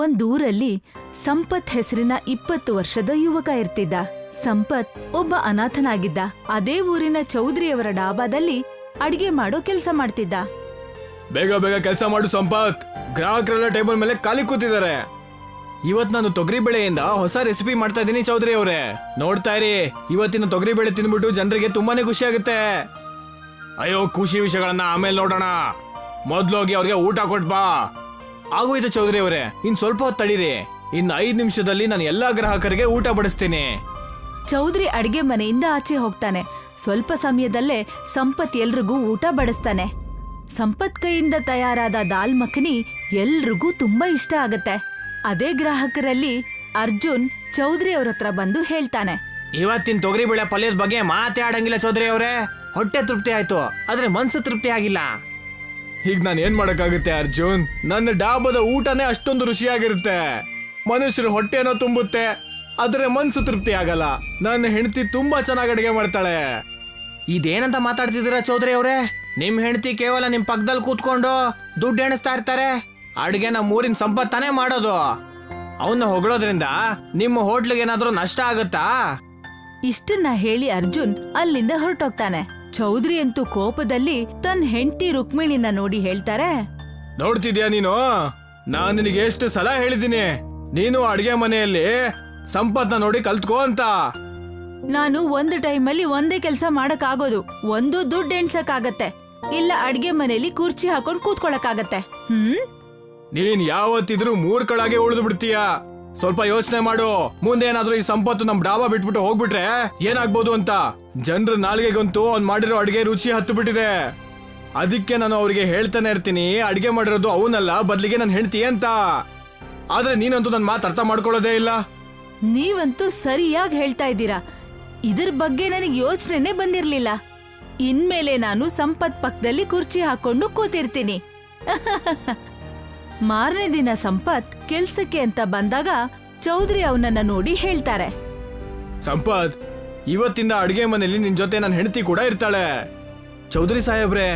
ಒಂದೂರಲ್ಲಿ ಸಂಪತ್ ಹೆಸರಿನ ಇಪ್ಪತ್ತು ವರ್ಷದ ಯುವಕ ಇರ್ತಿದ್ದ. ಸಂಪತ್ ಒಬ್ಬ ಅನಾಥನಾಗಿದ್ದ. ಅದೇ ಊರಿನ ಚೌಧರಿಯವರ ಡಾಬಾದಲ್ಲಿ ಅಡಿಗೆ ಮಾಡೋ ಕೆಲಸ ಮಾಡ್ತಿದ್ದ. ಬೇಗ ಬೇಗ ಕೆಲಸ ಮಾಡು ಸಂಪತ್. ಗ್ರಾಹಕರೆಲ್ಲ ಟೇಬಲ್ ಮೇಲೆ ಖಾಲಿ ಕೂತಿದ್ದಾರೆ. ಇವತ್ ನಾನು ತೊಗರಿ ಬೆಳೆಯಿಂದ ಹೊಸ ರೆಸಿಪಿ ಮಾಡ್ತಾ ಇದ್ದೀನಿ ಚೌಧರಿ ಅವರೇ ನೋಡ್ತಾ ಇರಿ, ಇವತ್ತಿನ ತೊಗರಿ ಬೆಳೆ ತಿನ್ಬಿಟ್ಟು ಜನರಿಗೆ ತುಂಬಾನೇ ಖುಷಿ ಆಗುತ್ತೆ. ಅಯ್ಯೋ, ಖುಷಿ ವಿಷಯಗಳನ್ನ ಆಮೇಲೆ ನೋಡೋಣ. ಮೊದ್ಲೋಗಿ ಅವ್ರಿಗೆ ಊಟ ಕೊಟ್ಬಾ ಆಗೋಯ್ತು ಚೌಧರಿ ಅವರೇ ಇನ್ ಸ್ವಲ್ಪ ಹೊತ್ತು ತಡೀರಿ. ಇನ್ ಐದ್ ನಿಮಿಷದಲ್ಲಿ ನಾನು ಎಲ್ಲಾ ಗ್ರಾಹಕರಿಗೆ ಊಟ ಬಡಿಸ್ತೀನಿ. ಚೌಧರಿ ಅಡಿಗೆ ಮನೆಯಿಂದ ಆಚೆ ಹೋಗ್ತಾನೆ. ಸ್ವಲ್ಪ ಸಮಯದಲ್ಲೇ ಸಂಪತ್ ಎಲ್ರಿಗೂ ಊಟ ಬಡಿಸ್ತಾನೆ. ಸಂಪತ್ ಕೈಯಿಂದ ತಯಾರಾದ ದಾಲ್ ಮಖನಿ ಎಲ್ರಿಗೂ ತುಂಬಾ ಇಷ್ಟ ಆಗತ್ತೆ. ಅದೇ ಗ್ರಾಹಕರಲ್ಲಿ ಅರ್ಜುನ್ ಚೌಧರಿ ಅವ್ರ ಹತ್ರ ಬಂದು ಹೇಳ್ತಾನೆ. ಇವತ್ತಿನ ತೊಗರಿ ಬೆಳೆ ಪಲ್ಯದ ಬಗ್ಗೆ ಮಾತೇ ಆಡಂಗಿಲ್ಲ ಚೌಧರಿ ಅವರೇ. ಹೊಟ್ಟೆ ತೃಪ್ತಿ ಆಯ್ತು ಆದ್ರೆ ಮನ್ಸು ತೃಪ್ತಿ ಆಗಿಲ್ಲ. ಈಗ ನಾನು ಏನ್ ಮಾಡಕ್ಕಾಗುತ್ತೆ ಅರ್ಜುನ್? ನನ್ನ ಡಾಬದ ಊಟನೇ ಅಷ್ಟೊಂದು ರುಚಿಯಾಗಿರುತ್ತೆ. ಮನುಷ್ಯರು ಹೊಟ್ಟೆನೋ ತುಂಬುತ್ತೆ ಆದರೆ ಮನ್ಸು ತೃಪ್ತಿ ಆಗಲ್ಲ. ನನ್ನ ಹೆಂಡತಿ ತುಂಬಾ ಚೆನ್ನಾಗಿ ಅಡಿಗೆ ಮಾಡ್ತಾಳೆ. ಇದೇನಂತ ಮಾತಾಡ್ತಿದ್ದೀರಾ ಚೌಧರಿ ಅವರೇ? ನಿಮ್ ಹೆಂಡತಿ ಕೇವಲ ನಿಮ್ ಪಕ್ಕದಲ್ಲಿ ಕೂತ್ಕೊಂಡು ದುಡ್ಡು ಎಣಿಸ್ತಾ ಇರ್ತಾರೆ. ಅಡುಗೆ ನಮ್ಮ ಊರಿನ ಸಂಪತ್ತಾನೇ ಮಾಡೋದು. ಅವನ್ನ ಹೊಗಳೋದ್ರಿಂದ ನಿಮ್ಮ ಹೋಟ್ಲಿಗೆ ಏನಾದರೂ ನಷ್ಟ ಆಗುತ್ತಾ? ಇಷ್ಟನ್ನ ಹೇಳಿ ಅರ್ಜುನ್ ಅಲ್ಲಿಂದ ಹೊರಟೋಗ್ತಾನೆ. ಚೌಧರಿ ಅಂತೂ ಕೋಪದಲ್ಲಿ ತನ್ನ ಹೆಂಡತಿ ರುಕ್ಮಿಣಿನ ನೋಡಿ ಹೇಳ್ತಾರೆ ನೋಡ್ತಿದ್ಯಾ ನೀನು? ನಾನ್ ನಿನಗೆ ಎಷ್ಟು ಸಲ ಹೇಳಿದ್ದೀನಿ. ನೀನು ಅಡಿಗೆ ಮನೆಯಲ್ಲಿ ಸಂಪತ್ನ ನೋಡಿ ಕಲ್ತ್ಕೋ ಅಂತ. ನಾನು ಒಂದು ಟೈಮಲ್ಲಿ ಒಂದೇ ಕೆಲಸ ಮಾಡಕ್ಕಾಗೋದು. ಒಂದು ದುಡ್ಡು ಎಣ್ಸಕ್ಕಾಗತ್ತೆ. ಇಲ್ಲ ಅಡಿಗೆ ಮನೆಯಲ್ಲಿ ಕುರ್ಚಿ ಹಾಕೊಂಡು ಕೂತ್ಕೊಳಕ್ಕಾಗತ್ತೆ. ಹ್ಮ್? ನೀನ್ ಯಾವತ್ತಿದ್ರೂ ಮೂರ್ಖಳಾಗೆ ಉಳಿದು ಬಿಡ್ತೀಯ? ಸ್ವಲ್ಪ ಯೋಚನೆ ಮಾಡು. ಮುಂದೆ ಏನಾದ್ರೂ ಈ ಸಂಪತ್ತು ನಮ್ ಡಾಬಾ ಬಿಟ್ಬಿಟ್ಟು ಹೋಗ್ಬಿಟ್ರೆ ಏನಾಗ್ಬೋದು ಅಂತ? ಜನರ ನಾಲ್ಗೆಗಂತೂ ಅವ್ನ್ ಮಾಡಿರೋ ಅಡಿಗೆ ರುಚಿ ಹತ್ತು ಬಿಟ್ಟಿದೆ ಅದಕ್ಕೆ ನಾನು ಅವ್ರಿಗೆ ಹೇಳ್ತಾನೆ ಇರ್ತೀನಿ. ಅಡಿಗೆ ಮಾಡಿರೋದು ಅವನಲ್ಲ, ಬದ್ಲಿಗೆ ನಾನು ಹೆಂಡತಿ ಅಂತ. ಆದ್ರೆ ನೀನಂತೂ ನನ್ ಮಾತು ಅರ್ಥ ಮಾಡ್ಕೊಳ್ಳೋದೇ ಇಲ್ಲ. ನೀವಂತೂ ಸರಿಯಾಗಿ ಹೇಳ್ತಾ ಇದ್ದೀರಾ? ಇದ್ರ ಬಗ್ಗೆ ನನಗೆ ಯೋಚನೆನೇ ಬಂದಿರ್ಲಿಲ್ಲ. ಇನ್ಮೇಲೆ ನಾನು ಸಂಪತ್ ಪಕ್ಕದಲ್ಲಿ ಕುರ್ಚಿ ಹಾಕೊಂಡು ಕೂತಿರ್ತೀನಿ. ಮಾರನೇ ದಿನ ಸಂಪತ್ ಕೆಲ್ಸಕ್ಕೆ ಅಂತ ಬಂದಾಗ ಚೌಧರಿ ಅವನನ್ನ ನೋಡಿ ಹೇಳ್ತಾರೆ. ಸಂಪತ್, ಇವತ್ತಿಂದ ಅಡಿಗೆ ಮನೆಯಲ್ಲಿ ನಿನ್ ಜೊತೆ ನನ್ನ ಹೆಂಡತಿ ಕೂಡ ಇರ್ತಾಳೆ. ಚೌಧರಿ ಸಾಹೇಬ್ರೆ,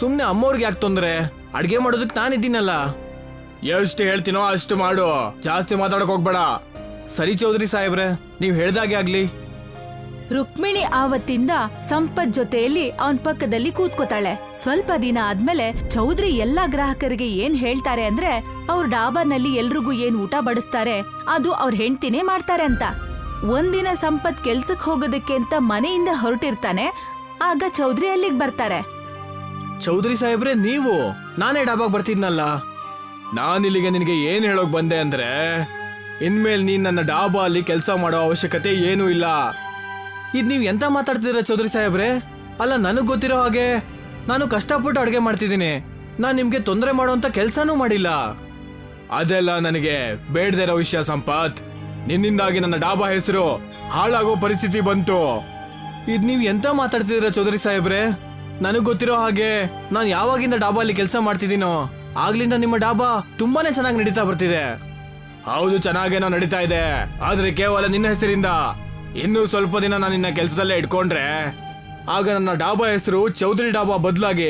ಸುಮ್ನೆ ಅಮ್ಮವ್ರಿಗೆ ಯಾಕೆ ತೊಂದ್ರೆ? ಅಡಿಗೆ ಮಾಡೋದಕ್ಕೆ ನಾನಿದ್ದೀನಲ್ಲ. ಎಷ್ಟು ಹೇಳ್ತೀನೋ ಅಷ್ಟು ಮಾಡು. ಜಾಸ್ತಿ ಮಾತಾಡಕ್ ಹೋಗ್ಬೇಡ. ಸರಿ ಚೌಧರಿ ಸಾಹೇಬ್ರೆ, ನೀವ್ ಹೇಳ್ದಾಗೆ ಆಗ್ಲಿ. ರುಕ್ಮಿಣಿ ಆವತ್ತಿಂದ ಸಂಪತ್ ಜೊತೆಯಲ್ಲಿ ಅವನ್ ಪಕ್ಕದಲ್ಲಿ ಕೂತ್ಕೋತಾಳೆ. ಸ್ವಲ್ಪ ದಿನ ಆದ್ಮೇಲೆ ಚೌಧರಿ ಎಲ್ಲಾ ಗ್ರಾಹಕರಿಗೆ ಏನ್ ಹೇಳ್ತಾರೆ ಅಂದ್ರೆ, ಅವ್ರ ಡಾಬಾನಲ್ಲಿ ಎಲ್ರಿಗೂ ಏನ್ ಊಟ ಬಡಿಸ್ತಾರೆ, ಅದು ಅವ್ರ ಹೆಂಡ್ತಿನೇ ಮಾಡ್ತಾರೆ ಅಂತ. ಒಂದಿನ ಸಂಪತ್ ಕೆಲ್ಸಕ್ ಹೋಗೋದಕ್ಕೆ ಅಂತ ಮನೆಯಿಂದ ಹೊರಟಿರ್ತಾನೆ, ಆಗ ಚೌಧರಿ ಅಲ್ಲಿಗೆ ಬರ್ತಾರೆ. ಚೌಧರಿ ಸಾಹೇಬ್ರೆ, ನೀವು? ನಾನೇ ಡಾಬಾಗ್ ಬರ್ತಿದ್ನಲ್ಲ. ನಾನ್ ಇಲ್ಲಿಗೆ ನಿನಗೆ ಏನ್ ಹೇಳೋಕ್ ಬಂದೆ ಅಂದ್ರೆ, ಇನ್ಮೇಲೆ ನೀನ್ ನನ್ನ ಡಾಬಾ ಅಲ್ಲಿ ಕೆಲಸ ಮಾಡೋ ಅವಶ್ಯಕತೆ ಏನೂ ಇಲ್ಲ. ಇದ್ ನೀವು ಎಂತ ಮಾತಾಡ್ತಿದ್ದೀರಾ ಚೌಧರಿ ಸಾಹೇಬ್ರೆ? ಅಲ್ಲ, ನನಗೆ ಗೊತ್ತಿರೋ ಹಾಗೆ ನಾನು ಕಷ್ಟಪಟ್ಟು ಅಡುಗೆ ಮಾಡ್ತಿದ್ದೀನಿ. ನಾನು ನಿಮಗೆ ತೊಂದರೆ ಮಾಡುವಂಥ ಕೆಲಸನೂ ಮಾಡಿಲ್ಲ. ಅದೆಲ್ಲ ನನಗೆ ಬೇಡದೇ ಇರೋ ವಿಷಯ ಸಂಪತ್. ನಿನ್ನಿಂದಾಗಿ ನನ್ನ ಡಾಬಾ ಹೆಸರು ಹಾಳಾಗೋ ಪರಿಸ್ಥಿತಿ ಬಂತು. ಇದು ನೀವು ಎಂತ ಮಾತಾಡ್ತಿದ್ದೀರಾ ಚೌಧರಿ ಸಾಹೇಬ್ರೆ? ನನಗೆ ಗೊತ್ತಿರೋ ಹಾಗೆ ನಾನು ಯಾವಾಗಿಂದ ಡಾಬಾ ಅಲ್ಲಿ ಕೆಲಸ ಮಾಡ್ತಿದ್ದೀನೋ, ಆಗ್ಲಿಂದ ನಿಮ್ಮ ಡಾಬಾ ತುಂಬಾನೇ ಚೆನ್ನಾಗಿ ನಡೀತಾ ಬರ್ತಿದೆ. ಹೌದು, ಚೆನ್ನಾಗೇನೋ ನಡೀತಾ ಇದೆ. ಆದ್ರೆ ಕೇವಲ ನಿನ್ನ ಹೆಸರಿಂದ. ಇನ್ನೂ ಸ್ವಲ್ಪ ದಿನ ನಾನು ನಿನ್ನ ಕೆಲಸದಲ್ಲೇ ಇಟ್ಕೊಂಡ್ರೆ, ಆಗ ನನ್ನ ಡಾಬಾ ಹೆಸರು ಚೌಧರಿ ಡಾಬಾ ಬದಲಾಗಿ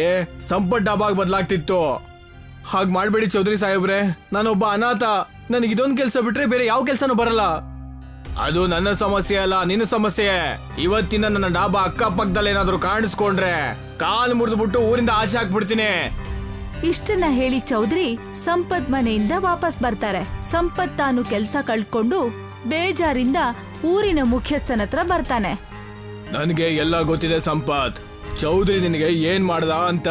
ಸಂಪತ್ ಡಾಬಾಗ್ ಬದಲಾಗ್ತಿತ್ತು. ಹಾಗೆ ಮಾಡಬೇಡಿ ಚೌಧರಿ ಸಾಹೇಬ್ರೆ, ನಾನೊಬ್ಬ ಅನಾಥ, ನನಗೆ ಇದೊಂದು ಕೆಲಸ ಬಿಟ್ರೆ ಬೇರೆ ಯಾವ ಕೆಲಸನೂ ಬರಲ್ಲ. ಅದು ನನ್ನ ಸಮಸ್ಯೆ ಅಲ್ಲ, ನಿನ್ನ ಸಮಸ್ಯೆ. ಇವತ್ತಿನ ನನ್ನ ಡಾಬಾ ಅಕ್ಕಪಕ್ಕದಲ್ಲಿ ಏನಾದರೂ ಕಾಣಿಸ್ಕೊಂಡ್ರೆ ಕಾಲು ಮುರಿದ್ಬಿಟ್ಟು ಊರಿಂದ ಆಚೆ ಹಾಕ್ಬಿಡ್ತೀನಿ ಇಷ್ಟನ್ನ ಹೇಳಿ ಚೌಧರಿ ಸಂಪತ್ ಮನೆಯಿಂದ ವಾಪಸ್ ಬರ್ತಾರೆ. ಸಂಪತ್ ತಾನು ಕೆಲಸ ಕಳ್ಕೊಂಡು ಬೇಜಾರಿಂದ ಊರಿನ ಮುಖ್ಯಸ್ಥನ ಹತ್ರ ಬರ್ತಾನೆ. ನನಗೆ ಎಲ್ಲ ಗೊತ್ತಿದೆ ಸಂಪತ್. ಚೌಧರಿ ನಿನಗೆ ಏನ್ ಮಾಡ್ದ ಅಂತ.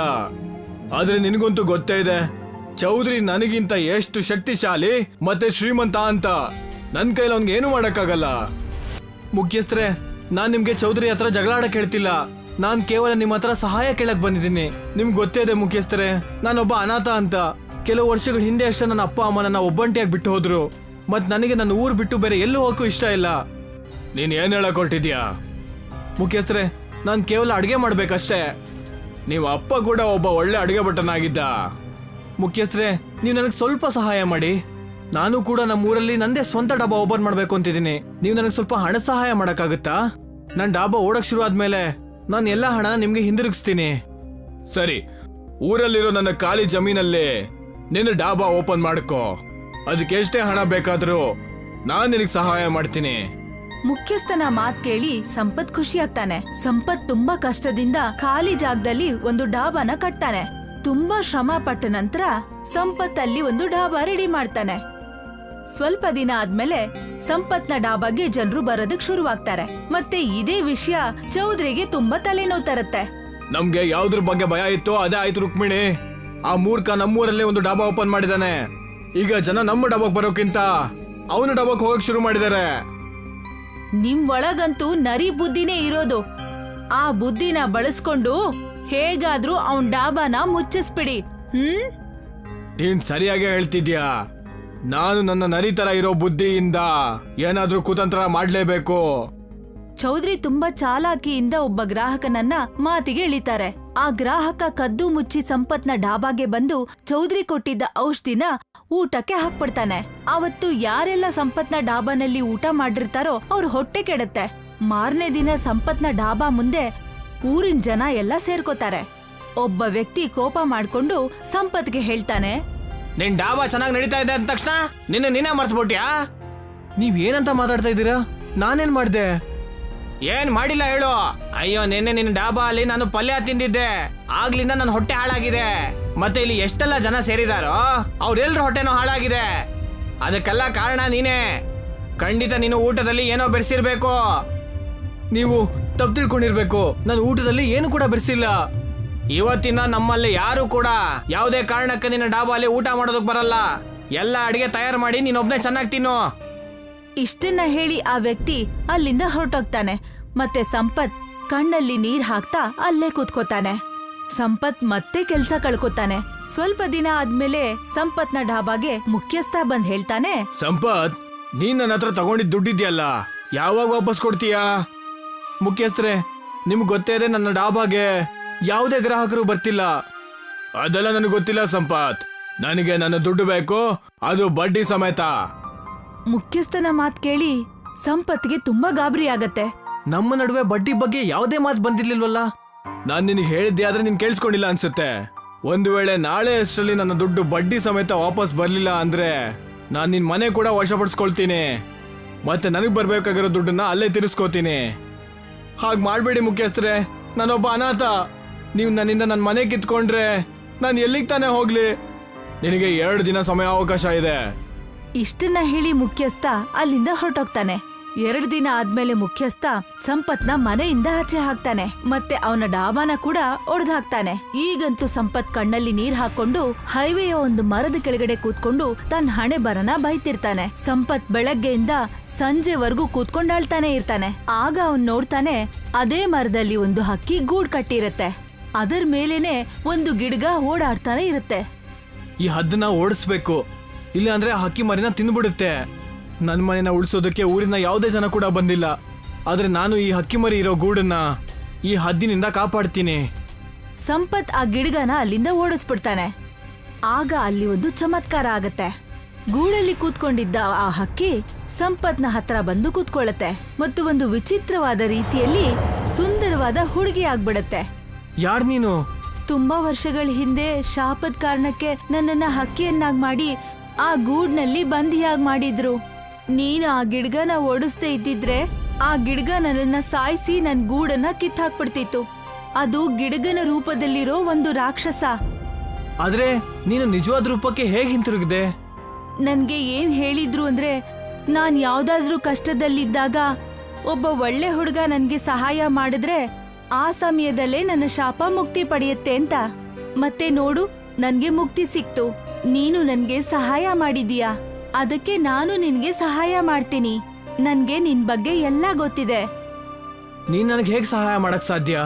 ಆದ್ರೆ ನಿನಗಂತೂ ಗೊತ್ತೇ ಇದೆ. ಚೌಧರಿ ನನಗಿಂತ ಎಷ್ಟು ಶಕ್ತಿಶಾಲಿ ಮತ್ತೆ ಶ್ರೀಮಂತ ಅಂತ. ನನ್ ಕೈಲಿ ಅವ್ನಿಗೆ ಏನು ಮಾಡಕ್ಕಾಗಲ್ಲ. ಮುಖ್ಯಸ್ಥರೇ, ನಾನ್ ನಿಮ್ಗೆ ಚೌಧರಿ ಹತ್ರ ಜಗಳ ಆಡಕ್ ಹೇಳ್ತಿಲ್ಲ. ನಾನ್ ಕೇವಲ ನಿಮ್ಮ ಹತ್ರ ಸಹಾಯ ಕೇಳಕ್ ಬಂದಿದ್ದೀನಿ. ನಿಮ್ಗೆ ಗೊತ್ತೇ ಇದೆ ಮುಖ್ಯಸ್ಥರೇ, ನಾನೊಬ್ಬ ಅನಾಥ ಅಂತ. ಕೆಲವು ವರ್ಷಗಳ ಹಿಂದೆ ಅಷ್ಟೇ ನನ್ನ ಅಪ್ಪ ಅಮ್ಮ ನನ್ನ ಒಬ್ಬಂಟಿಯಾಗಿ ಬಿಟ್ಟು ಹೋದ್ರು. ಮತ್ ನನಗೆ ನನ್ನ ಊರು ಬಿಟ್ಟು ಬೇರೆ ಎಲ್ಲೂ ಹೋಗಕ್ಕೂ ಇಷ್ಟ ಇಲ್ಲ. ನೀನ್ ಏನ್ ಹೇಳಕ್ ಹೊರಟಿದ್ಯಾ ಮುಖ್ಯಸ್ಥರೇ, ನಾನು ಕೇವಲ ಅಡುಗೆ ಮಾಡ್ಬೇಕಷ್ಟೇ. ನೀವು ಅಪ್ಪ ಕೂಡ ಒಬ್ಬ ಒಳ್ಳೆ ಅಡುಗೆ ಭಟ್ಟನಾಗಿದ್ದ. ಮುಖ್ಯಸ್ಥರೇ, ನೀವು ನನಗೆ ಸ್ವಲ್ಪ ಸಹಾಯ ಮಾಡಿ. ನಾನು ಕೂಡ ನಮ್ಮ ಊರಲ್ಲಿ ನಂದೇ ಸ್ವಂತ ಡಾಬಾ ಓಪನ್ ಮಾಡ್ಬೇಕು ಅಂತಿದ್ದೀನಿ. ನೀವು ನನಗೆ ಸ್ವಲ್ಪ ಹಣ ಸಹಾಯ ಮಾಡಕ್ಕಾಗುತ್ತಾ? ನನ್ನ ಡಾಬಾ ಓಡಕ್ ಶುರು ಆದ್ಮೇಲೆ ನಾನು ಎಲ್ಲ ಹಣ ನಿಮ್ಗೆ ಹಿಂದಿರುಗಿಸ್ತೀನಿ. ಸರಿ, ಊರಲ್ಲಿರೋ ನನ್ನ ಖಾಲಿ ಜಮೀನಲ್ಲಿ ನಿನ್ನ ಡಾಬಾ ಓಪನ್ ಮಾಡ್ಕೋ. ಅದಕ್ಕೆ ಎಷ್ಟೇ ಹಣ ಬೇಕಾದರೂ ನಾನು ನಿನಗೆ ಸಹಾಯ ಮಾಡ್ತೀನಿ. ಮುಖ್ಯಸ್ಥನ ಮಾತ್ ಕೇಳಿ ಸಂಪತ್ ಖುಷಿಯಾಗ್ತಾನೆ ಸಂಪತ್ ತುಂಬಾ ಕಷ್ಟದಿಂದ ಖಾಲಿ ಜಾಗದಲ್ಲಿ ಒಂದು ಡಾಬಾನ ಕಟ್ತಾನೆ. ತುಂಬಾ ಶ್ರಮ ಪಟ್ಟ ನಂತರ ಸಂಪತ್ ಅಲ್ಲಿ ಒಂದು ಡಾಬಾ ರೆಡಿ ಮಾಡ್ತಾನೆ. ಸ್ವಲ್ಪ ದಿನ ಆದ್ಮೇಲೆ ಸಂಪತ್ನ ಡಾಬಾಗೆ ಜನರು ಬರೋದಕ್ ಶುರುವಾಗ್ತಾರೆ. ಮತ್ತೆ ಇದೇ ವಿಷಯ ಚೌಧರಿಗೆ ತುಂಬಾ ತಲೆನೋವು ತರುತ್ತೆ. ನಮ್ಗೆ ಯಾವ್ದ್ರ ಬಗ್ಗೆ ಭಯ ಇತ್ತು ಅದೇ ಆಯ್ತು ರುಕ್ಮಿಣಿ. ಆ ಮೂರ್ಖ ನಮ್ಮೂರಲ್ಲೇ ಒಂದು ಡಾಬಾ ಓಪನ್ ಮಾಡಿದಾನೆ. ಈಗ ಜನ ನಮ್ಮ ಡಾಬಾಗ್ ಬರೋಕ್ಕಿಂತ ಅವನ ಡಾಬಾಕ್ ಹೋಗಕ್ ಶುರು ಮಾಡಿದ್ದಾರೆ ನಿಮ್ ಒಳಗಂತೂ ನರಿ ಬುದ್ಧಿನೇ ಇರೋದು. ಆ ಬುದ್ಧಿನ ಬಳಸ್ಕೊಂಡು ಹೇಗಾದ್ರೂ ಅವನ್ ಡಾಬಾನ ಮುಚ್ಚಿಸ್ಬಿಡಿ. ಹ್ಮ್? ನೀನ್ ಸರಿಯಾಗಿ ಹೇಳ್ತಿದ್ಯಾ? ನಾನು ನನ್ನ ನರಿ ತರ ಇರೋ ಬುದ್ಧಿಯಿಂದ ಏನಾದ್ರೂ ಕುತಂತ್ರ ಮಾಡ್ಲೇಬೇಕು. ಚೌಧರಿ ತುಂಬಾ ಚಾಲಾಕಿಯಿಂದ ಒಬ್ಬ ಗ್ರಾಹಕನನ್ನ ಮಾತಿಗೆ ಇಳಿತಾರೆ. ಆ ಗ್ರಾಹಕ ಕದ್ದು ಮುಚ್ಚಿ ಸಂಪತ್ನ ಡಾಬಾಗೆ ಬಂದು ಚೌಧರಿ ಕೊಟ್ಟಿದ್ದ ಔಷಧಿನ ಊಟಕ್ಕೆ ಹಾಕ್ಬಿಡ್ತಾನೆ. ಅವತ್ತು ಯಾರೆಲ್ಲ ಸಂಪತ್ನ ಡಾಬಾನಲ್ಲಿ ಊಟ ಮಾಡಿರ್ತಾರೋ ಅವ್ರ ಹೊಟ್ಟೆ ಕೆಡತ್ತೆ. ಮಾರನೇ ದಿನ ಸಂಪತ್ನ ಡಾಬಾ ಮುಂದೆ ಊರಿನ ಜನ ಎಲ್ಲ ಸೇರ್ಕೋತಾರೆ. ಒಬ್ಬ ವ್ಯಕ್ತಿ ಕೋಪ ಮಾಡ್ಕೊಂಡು ಸಂಪತ್ಗೆ ಹೇಳ್ತಾನೆ ನಿನ್ ಡಾಬಾ ಚೆನ್ನಾಗಿ ನಡೀತಾ ಇದೆ ಅಂದ ತಕ್ಷಣ ನಿನ್ನ ನೀನೇ ಮರ್ತ್ಬಿಟ್ಯಾ ನೀವ್ ಏನಂತ ಮಾತಾಡ್ತಾ ಇದ್ದೀರಾ? ನಾನೇನ್ ಮಾಡ್ದೆ? ಏನ್ ಮಾಡಿಲ್ಲ ಹೇಳು. ಅಯ್ಯೋ ನಿನ್ನೆ ನಿನ್ನ ಡಾಬಾ ಅಲ್ಲಿ ನಾನು ಪಲ್ಯ ತಿಂದಿದ್ದೆ. ಆಗ್ಲಿಂದ ನನ್ನ ಹೊಟ್ಟೆ ಹಾಳಾಗಿದೆ. ಮತ್ತೆ ಇಲ್ಲಿ ಎಷ್ಟೆಲ್ಲ ಜನ ಸೇರಿದಾರೋ ಅವ್ರೆಲ್ರ ಹೊಟ್ಟೆನೂ ಹಾಳಾಗಿದೆ. ಅದಕ್ಕೆಲ್ಲ ಕಾರಣ ನೀನೇ. ಖಂಡಿತ ನೀನು ಊಟದಲ್ಲಿ ಏನೋ ಬೆರೆಸಿರ್ಬೇಕು. ನೀವು ತಪ್ಪು ತಿಳ್ಕೊಂಡಿರ್ಬೇಕು. ನಾನು ಊಟದಲ್ಲಿ ಏನು ಕೂಡ ಬೆರೆಸಿಲ್ಲ. ಇವತ್ತಿನ ನಮ್ಮಲ್ಲಿ ಯಾರು ಕೂಡ ಯಾವುದೇ ಕಾರಣಕ್ಕೆ ನಿನ್ನ ಡಾಬಾಲಿ ಊಟ ಮಾಡೋದಕ್ಕೆ ಬರಲ್ಲ. ಎಲ್ಲ ಅಡಿಗೆ ತಯಾರು ಮಾಡಿ ನೀನೊಬ್ನೇ ಚೆನ್ನಾಗಿ ತಿನ್ನು. ಇಷ್ಟನ್ನ ಹೇಳಿ ಆ ವ್ಯಕ್ತಿ ಅಲ್ಲಿಂದ ಹೊರಟೋಗ್ತಾನೆ. ಮತ್ತೆ ಸಂಪತ್ ಕಣ್ಣಲ್ಲಿ ನೀರ್ ಹಾಕ್ತಾ ಅಲ್ಲೇ ಕೂತ್ಕೋತಾನೆ. ಸಂಪತ್ ಮತ್ತೆ ಕೆಲ್ಸ ಕಳ್ಕೊತಾನೆ. ಸ್ವಲ್ಪ ದಿನ ಆದ್ಮೇಲೆ ಸಂಪತ್ನ ಡಾಬಾಗೆ ಮುಖ್ಯಸ್ಥ ಬಂದ್ ಹೇಳ್ತಾನೆ. ಸಂಪತ್ ನೀನ್ ನನ್ನ ಹತ್ರ ತಗೊಂಡಿದ್ ದುಡ್ಡಿದ್ಯಲ್ಲ ಯಾವಾಗ ವಾಪಸ್ ಕೊಡ್ತೀಯಾ? ಮುಖ್ಯಸ್ಥರೇ ನಿಮ್ಗೆ ಗೊತ್ತೇ ಇದೆ ನನ್ನ ಡಾಬಾಗೆ ಯಾವುದೇ ಗ್ರಾಹಕರು ಬರ್ತಿಲ್ಲ. ಅದೆಲ್ಲ ನನಗೆ ಗೊತ್ತಿಲ್ಲ ಸಂಪತ್. ನನಗೆ ನನ್ನ ದುಡ್ಡು ಬೇಕು ಅದು ಬಡ್ಡಿ ಸಮೇತ. ಮುಖ್ಯಸ್ಥನ ಮಾತ್ ಕೇಳಿ ಸಂಪತ್ಗೆ ತುಂಬಾ ಗಾಬರಿ ಆಗತ್ತೆ. ನಮ್ಮ ನಡುವೆ ಬಡ್ಡಿ ಬಗ್ಗೆ ಯಾವುದೇ ಮಾತು ಬಂದಿರ್ಲಿಲ್ವಲ್ಲ? ನಾನ್ ನಿನಗೆ ಹೇಳಿದ್ದೆ ಆದ್ರೆ ನೀನು ಕೇಳಿಸ್ಕೊಂಡಿಲ್ಲ ಅನ್ಸುತ್ತೆ. ಒಂದು ವೇಳೆ ನಾಳೆ ಅಷ್ಟರಲ್ಲಿ ನನ್ನ ದುಡ್ಡು ಬಡ್ಡಿ ಸಮೇತ ವಾಪಸ್ ಬರ್ಲಿಲ್ಲ ಅಂದ್ರೆ ನಾನು ನಿನ್ ಮನೆ ಕೂಡ ವಶಪಡಿಸ್ಕೊಳ್ತೀನಿ. ಮತ್ತೆ ನನಗ್ ಬರ್ಬೇಕಾಗಿರೋ ದುಡ್ಡನ್ನ ಅಲ್ಲೇ ತಿರ್ಸ್ಕೋತೀನಿ. ಹಾಗೆ ಮಾಡ್ಬೇಡಿ ಮುಖ್ಯಸ್ಥರೇ ನಾನೊಬ್ಬ ಅನಾಥ. ನೀವು ನನ್ನಿಂದ ನನ್ನ ಮನೆ ಕಿತ್ಕೊಂಡ್ರೆ ನಾನು ಎಲ್ಲಿಗೆ ತಾನೇ ಹೋಗ್ಲಿ? ನಿನಗೆ ಎರಡು ದಿನ ಸಮಯ ಅವಕಾಶ ಇದೆ. ಇಷ್ಟನ್ನ ಹೇಳಿ ಮುಖ್ಯಸ್ಥ ಅಲ್ಲಿಂದ ಹೊರಟೋಗ್ತಾನೆ. ಎರಡ್ ದಿನ ಆದ್ಮೇಲೆ ಮುಖ್ಯಸ್ಥ ಸಂಪತ್ನ ಮನೆಯಿಂದ ಆಚೆ ಹಾಕ್ತಾನೆ. ಮತ್ತೆ ಅವನ ಡಾಬಾನ ಕೂಡ ಒಡೆದು ಹಾಕ್ತಾನೆ ಈಗಂತೂ ಸಂಪತ್ ಕಣ್ಣಲ್ಲಿ ನೀರ್ ಹಾಕೊಂಡು ಹೈವೇಯ ಒಂದು ಮರದ ಕೆಳಗಡೆ ಕೂತ್ಕೊಂಡು ತನ್ನ ಹಣೆ ಬರನ ಬೈತಿರ್ತಾನೆ. ಸಂಪತ್ ಬೆಳಗ್ಗೆಯಿಂದ ಸಂಜೆವರೆಗೂ ಕೂತ್ಕೊಂಡಾಳ್ತಾನೆ ಇರ್ತಾನೆ. ಆಗ ಅವನ್ ನೋಡ್ತಾನೆ ಅದೇ ಮರದಲ್ಲಿ ಒಂದು ಹಕ್ಕಿ ಗೂಡ್ ಕಟ್ಟಿರತ್ತೆ. ಅದರ ಮೇಲೇನೆ ಒಂದು ಗಿಡ್ಗ ಓಡಾಡ್ತಾನೆ ಇರುತ್ತೆ. ಈ ಹದ್ದನ್ನ ಓಡಿಸ್ಬೇಕು. ಇಲ್ಲ ಅಂದ್ರೆ ಹಕ್ಕಿ ಮರಿನ ತಿಂದ್ಬಿಡುತ್ತೆ ನನ್ನ ಮನೆನ ಉಳಿಸೋದಕ್ಕೆ ಊರಿನ ಯಾವುದೇ ಜನ ಕೂಡ ಬಂದಿಲ್ಲ. ಆದರೆ ನಾನು ಈ ಹಕ್ಕಿ ಮರಿ ಇರೋ ಗೂಡನ್ನ ಈ ಹದ್ದಿನಿಂದ ಕಾಪಾಡ್ತೀನಿ. ಸಂಪತ್ ಆ ಗಿಡಗನ ಅಲ್ಲಿಂದ ಓಡಿಸ್ಬಿಡ್ತಾನೆ. ಆಗ ಅಲ್ಲಿ ಒಂದು ಚಮತ್ಕಾರ ಆಗತ್ತೆ. ಗೂಡಲ್ಲಿ ಕೂತ್ಕೊಂಡಿದ್ದ ಆ ಹಕ್ಕಿ ಸಂಪತ್ನ ಹತ್ರ ಬಂದು ಕೂತ್ಕೊಳ್ಳುತ್ತೆ. ಮತ್ತು ಒಂದು ವಿಚಿತ್ರವಾದ ರೀತಿಯಲ್ಲಿ ಸುಂದರವಾದ ಹುಡುಗಿ ಆಗ್ಬಿಡತ್ತೆ. ಯಾರ್ ನೀನು? ತುಂಬಾ ವರ್ಷಗಳ ಹಿಂದೆ ಶಾಪದ ಕಾರಣಕ್ಕೆ ನನ್ನನ್ನ ಹಕ್ಕಿಯನ್ನಾಗಿ ಮಾಡಿ ಆ ಗೂಡ್ನಲ್ಲಿ ಬಂಧಿಯಾಗಿ ಮಾಡಿದ್ರು. ನೀನು ಆ ಗಿಡ್ಗನ ಓಡಿಸ್ದೇ ಇದ್ದಿದ್ರೆ ಆ ಗಿಡ್ಗ ನನ್ನನ್ನ ಸಾಯಿಸಿ ನನ್ ಗೂಡನ್ನ ಕಿತ್ತಾಕ್ಬಿಡ್ತಿತ್ತು. ಅದು ಗಿಡಗನ ರೂಪದಲ್ಲಿರೋ ಒಂದು ರಾಕ್ಷಸ. ಆದ್ರೆ ನೀನು ನಿಜವಾದ ರೂಪಕ್ಕೆ ಹೇಗೆ ಹಿಂತಿರುಗಿದೆ? ನನ್ಗೆ ಏನ್ ಹೇಳಿದ್ರು ಅಂದ್ರೆ ನಾನ್ ಯಾವ್ದಾದ್ರೂ ಕಷ್ಟದಲ್ಲಿದ್ದಾಗ ಒಬ್ಬ ಒಳ್ಳೆ ಹುಡುಗ ನನ್ಗೆ ಸಹಾಯ ಮಾಡಿದ್ರೆ ಆ ಸಮಯದಲ್ಲೇ ನನ್ನ ಶಾಪ ಮುಕ್ತಿ ಪಡೆಯುತ್ತೆ ಅಂತ. ಮತ್ತೆ ನೋಡು ನನ್ಗೆ ಮುಕ್ತಿ ಸಿಕ್ತು. ನೀನು ನನ್ಗೆ ಸಹಾಯ ಮಾಡಿದೀಯಾ ಅದಕ್ಕೆ ನಾನು ನಿನ್ಗೆ ಸಹಾಯ ಮಾಡ್ತೀನಿ. ನನ್ಗೆ ನಿನ್ ಬಗ್ಗೆ ಎಲ್ಲ ಗೊತ್ತಿದೆ. ನೀನ್ ನನಗೆ ಹೇಗೆ ಸಹಾಯ ಮಾಡಕ್ ಸಾಧ್ಯ?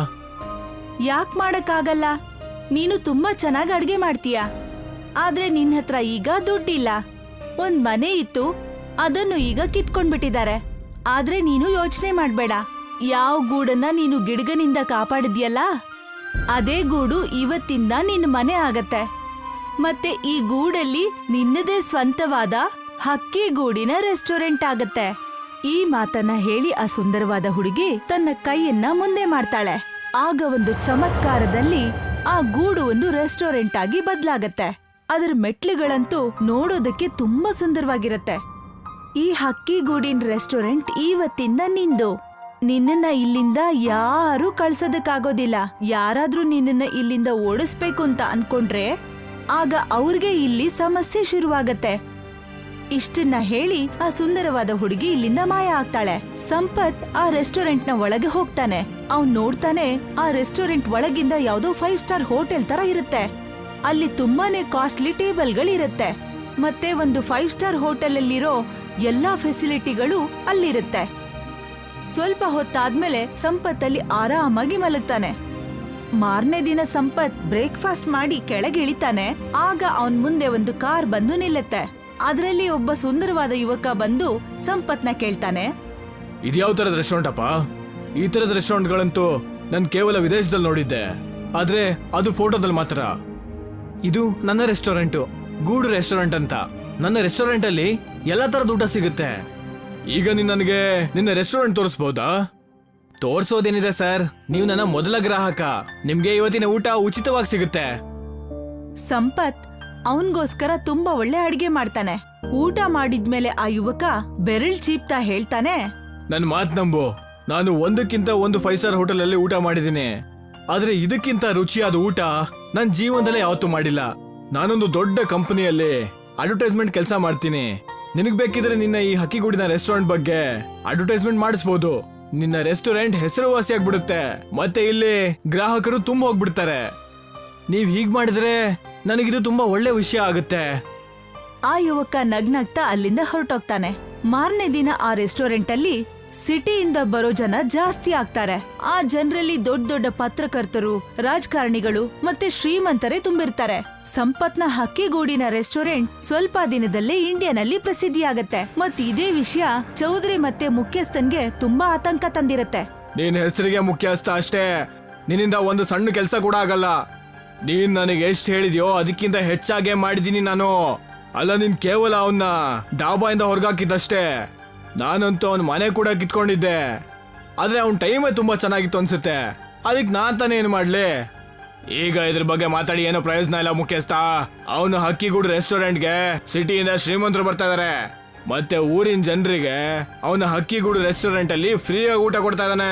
ಯಾಕ್ ಮಾಡಕ್ಕಾಗಲ್ಲ? ನೀನು ತುಂಬಾ ಚೆನ್ನಾಗಿ ಅಡ್ಗೆ ಮಾಡ್ತೀಯ? ಆದ್ರೆ ನಿನ್ ಹತ್ರ ಈಗ ದುಡ್ಡಿಲ್ಲ. ಒಂದ್ ಮನೆ ಇತ್ತು ಅದನ್ನು ಈಗ ಕಿತ್ಕೊಂಡ್ಬಿಟ್ಟಿದ್ದಾರೆ. ಆದ್ರೆ ನೀನು ಯೋಚನೆ ಮಾಡ್ಬೇಡ. ಯಾವ ಗೂಡನ್ನ ನೀನು ಗಿಡಗನಿಂದ ಕಾಪಾಡಿದ್ಯಲ್ಲ? ಅದೇ ಗೂಡು ಇವತ್ತಿಂದ ನಿನ್ನ ಮನೆ ಆಗತ್ತೆ. ಮತ್ತೆ ಈ ಗೂಡಲ್ಲಿ ನಿನ್ನದೇ ಸ್ವಂತವಾದ ಹಕ್ಕಿ ಗೂಡಿನ ರೆಸ್ಟೋರೆಂಟ್ ಆಗತ್ತೆ. ಈ ಮಾತನ್ನ ಹೇಳಿ ಆ ಸುಂದರವಾದ ಹುಡುಗಿ ತನ್ನ ಕೈಯನ್ನ ಮುಂದೆ ಮಾಡ್ತಾಳೆ. ಆಗ ಒಂದು ಚಮತ್ಕಾರದಲ್ಲಿ ಆ ಗೂಡು ಒಂದು ರೆಸ್ಟೋರೆಂಟ್ ಆಗಿ ಬದಲಾಗತ್ತೆ. ಅದರ ಮೆಟ್ಲುಗಳಂತೂ ನೋಡೋದಕ್ಕೆ ತುಂಬಾ ಸುಂದರವಾಗಿರತ್ತೆ. ಈ ಹಕ್ಕಿಗೂಡಿನ ರೆಸ್ಟೋರೆಂಟ್ ಇವತ್ತಿಂದ ನಿಂದು. ನಿನ್ನನ್ನ ಇಲ್ಲಿಂದ ಯಾರು ಕಳ್ಸೋದಕ್ಕಾಗೋದಿಲ್ಲ. ಯಾರಾದ್ರೂ ನಿನ್ನನ್ನ ಇಲ್ಲಿಂದ ಓಡಿಸ್ಬೇಕು ಅಂತ ಅನ್ಕೊಂಡ್ರೆ ಆಗ ಅವ್ರಿಗೆ ಇಲ್ಲಿ ಸಮಸ್ಯೆ ಶುರುವಾಗತ್ತೆ. ಇಷ್ಟನ್ನ ಹೇಳಿ ಆ ಸುಂದರವಾದ ಹುಡುಗಿ ಇಲ್ಲಿಂದ ಮಾಯ ಆಗ್ತಾಳೆ. ಸಂಪತ್ ಆ ರೆಸ್ಟೋರೆಂಟ್ನ ಒಳಗೆ ಹೋಗ್ತಾನೆ. ಅವ್ನ್ ನೋಡ್ತಾನೆ ಆ ರೆಸ್ಟೋರೆಂಟ್ ಒಳಗಿಂದ ಯಾವ್ದೋ ಫೈವ್ ಸ್ಟಾರ್ ಹೋಟೆಲ್ ತರ ಇರುತ್ತೆ. ಅಲ್ಲಿ ತುಂಬಾನೇ ಕಾಸ್ಟ್ಲಿ ಟೇಬಲ್ಗಳಿರುತ್ತೆ ಮತ್ತೆ ಒಂದು ಫೈವ್ ಸ್ಟಾರ್ ಹೋಟೆಲ್ ಅಲ್ಲಿರೋ ಎಲ್ಲಾ ಫೆಸಿಲಿಟಿಗಳು ಅಲ್ಲಿರುತ್ತೆ. ಸ್ವಲ್ಪ ಹೊತ್ತಾದ್ಮೇಲೆ ಸಂಪತ್ ಅಲ್ಲಿ ಆರಾಮಾಗಿ ಮಲಗ್ತಾನೆ. ಮಾರನೇ ದಿನ ಸಂಪತ್ ಬ್ರೇಕ್ಫಾಸ್ಟ್ ಮಾಡಿ ಕೆಳಗೆ ಇಳಿತಾನೆ. ಆಗ ಅವನ್ ಮುಂದೆ ಒಂದು ಕಾರ್ ಬಂದು ನಿಲ್ಲುತ್ತೆ. ಅದರಲ್ಲಿ ಒಬ್ಬ ಸುಂದರವಾದ ಯುವಕ ಬಂದು ಸಂಪತ್ನ ಕೇಳ್ತಾನೆ. ಇದ್ಯಾವ ತರದ ರೆಸ್ಟೋರೆಂಟ್ ಅಪ್ಪ? ಈ ತರದ ರೆಸ್ಟೋರೆಂಟ್ಗಳಂತೂ ನಾನು ಕೇವಲ ವಿದೇಶದಲ್ಲಿ ನೋಡಿದ್ದೆ. ಆದ್ರೆ ಅದು ಫೋಟೋದಲ್ಲಿ ಮಾತ್ರ. ಇದು ನನ್ನ ರೆಸ್ಟೋರೆಂಟು ಗೂಡು ರೆಸ್ಟೋರೆಂಟ್ ಅಂತ. ನನ್ನ ರೆಸ್ಟೋರೆಂಟ್ ಅಲ್ಲಿ ಎಲ್ಲಾ ತರದ ಊಟ ಸಿಗುತ್ತೆ. ಈಗ ನೀನ್ ನನಗೆ ನಿನ್ನ ರೆಸ್ಟೋರೆಂಟ್ ತೋರಿಸ್ಬೋದಾ? ತೋರ್ಸೋದೇನಿದೆ ಸರ್? ನೀವು ನನ್ನ ಮೊದಲ ಗ್ರಾಹಕ. ನಿಮ್ಗೆ ಇವತ್ತಿನ ಊಟ ಉಚಿತವಾಗಿ ಸಿಗುತ್ತೆ. ಸಂಪತ್ ಅವನ್ಗೋಸ್ಕರ ತುಂಬಾ ಒಳ್ಳೆ ಅಡಿಗೆ ಮಾಡ್ತಾನೆ. ಊಟ ಮಾಡಿದ್ಮೇಲೆ ಆ ಯುವಕ ಬೆರಳ್ ಚೀಪ್ತಾ ಹೇಳ್ತಾನೆ. ನನ್ ಮಾತ್ ನಂಬು. ನಾನು ಒಂದಕ್ಕಿಂತ ಒಂದು ಫೈವ್ ಸ್ಟಾರ್ ಹೋಟೆಲ್ ಅಲ್ಲಿ ಊಟ ಮಾಡಿದ್ದೀನಿ. ಆದ್ರೆ ಇದಕ್ಕಿಂತ ರುಚಿಯಾದ ಊಟ ನನ್ ಜೀವನದಲ್ಲೇ ಯಾವತ್ತೂ ಮಾಡಿಲ್ಲ. ನಾನೊಂದು ದೊಡ್ಡ ಕಂಪನಿಯಲ್ಲಿ ಅಡ್ವರ್ಟೈಸ್ಮೆಂಟ್ ಕೆಲಸ ಮಾಡ್ತೀನಿ. ನಿನಗ್ ಬೇಕಿದ್ರೆ ನಿನ್ನ ಈ ಹಕ್ಕಿಗೂಡಿನ ರೆಸ್ಟೋರೆಂಟ್ ಬಗ್ಗೆ ಅಡ್ವರ್ಟೈಸ್ಮೆಂಟ್ ಮಾಡಿಸ್ಬೋದು. ನಿನ್ನ ರೆಸ್ಟೋರೆಂಟ್ ಹೆಸರುವಾಸಿ ಆಗ್ಬಿಡುತ್ತೆ. ಮತ್ತೆ ಇಲ್ಲಿ ಗ್ರಾಹಕರು ತುಂಬ ಹೋಗ್ಬಿಡ್ತಾರೆ. ನೀವ್ ಹೀಗ್ ಮಾಡಿದ್ರೆ ನನಗಿದು ತುಂಬಾ ಒಳ್ಳೆ ವಿಷಯ ಆಗುತ್ತೆ. ಆ ಯುವಕ ನಗ್ನಗ್ತಾ ಅಲ್ಲಿಂದ ಹೊರಟೋಗ್ತಾನೆ. ಮಾರನೇ ದಿನ ಆ ರೆಸ್ಟೋರೆಂಟ್ ಅಲ್ಲಿ ಸಿಟಿಯಿಂದ ಬರೋ ಜನ ಜಾಸ್ತಿ ಆಗ್ತಾರೆ. ಆ ಜನರಲ್ಲಿ ದೊಡ್ಡ ದೊಡ್ಡ ಪತ್ರಕರ್ತರು, ರಾಜಕಾರಣಿಗಳು ಮತ್ತೆ ಶ್ರೀಮಂತರೇ ತುಂಬಿರ್ತಾರೆ. ಸಂಪತ್ನ ಹಕ್ಕಿಗೂಡಿನ ರೆಸ್ಟೋರೆಂಟ್ ಸ್ವಲ್ಪ ದಿನದಲ್ಲೇ ಇಂಡಿಯಾನಲ್ಲಿ ಪ್ರಸಿದ್ಧಿಯಾಗತ್ತೆ. ಮತ್ ಇದೇ ವಿಷಯ ಚೌಧರಿ ಮತ್ತೆ ಮುಖ್ಯಸ್ಥನ್ಗೆ ತುಂಬಾ ಆತಂಕ ತಂದಿರತ್ತೆ. ನೀನ್ ಹೆಸರಿಗೆ ಮುಖ್ಯಸ್ಥ ಅಷ್ಟೇ. ನಿನ್ನಿಂದ ಒಂದು ಸಣ್ಣ ಕೆಲಸ ಕೂಡ ಆಗಲ್ಲ. ನೀನ್ ನನಗೆ ಎಷ್ಟು ಹೇಳಿದ್ಯೋ ಅದಕ್ಕಿಂತ ಹೆಚ್ಚಾಗೆ ಮಾಡಿದೀನಿ ನಾನು. ಅಲ್ಲ, ನೀನ್ ಕೇವಲ ಅವನ್ನ ಡಾಬಾಯಿಂದ ಹೊರಗಾಕಿದ್ದಷ್ಟೇ. ನಾನಂತೂ ಅವನ ಮನೆ ಕೂಡ ಕಿತ್ಕೊಂಡಿದ್ದೆ. ಆದ್ರೆ ಅವನ್ ಟೈಮೇ ತುಂಬಾ ಚೆನ್ನಾಗಿತ್ತು ಅನ್ಸುತ್ತೆ. ಅದಕ್ಕೆ ನಾನ್ ತಾನೇ ಏನು ಮಾಡ್ಲಿ? ಈಗ ಇದ್ರ ಬಗ್ಗೆ ಮಾತಾಡಿ ಏನೋ ಪ್ರಯೋಜನ ಇಲ್ಲ ಮುಖ್ಯಸ್ಥ. ಅವನು ಹಕ್ಕಿಗೂಡು ರೆಸ್ಟೋರೆಂಟ್ಗೆ ಸಿಟಿಯಿಂದ ಶ್ರೀಮಂತರು ಬರ್ತಾ ಇದಾರೆ. ಮತ್ತೆ ಊರಿನ ಜನರಿಗೆ ಅವನ ಹಕ್ಕಿಗೂಡು ರೆಸ್ಟೋರೆಂಟ್ ಅಲ್ಲಿ ಫ್ರೀಯಾಗಿ ಊಟ ಕೊಡ್ತಾ ಇದ್ದಾನೆ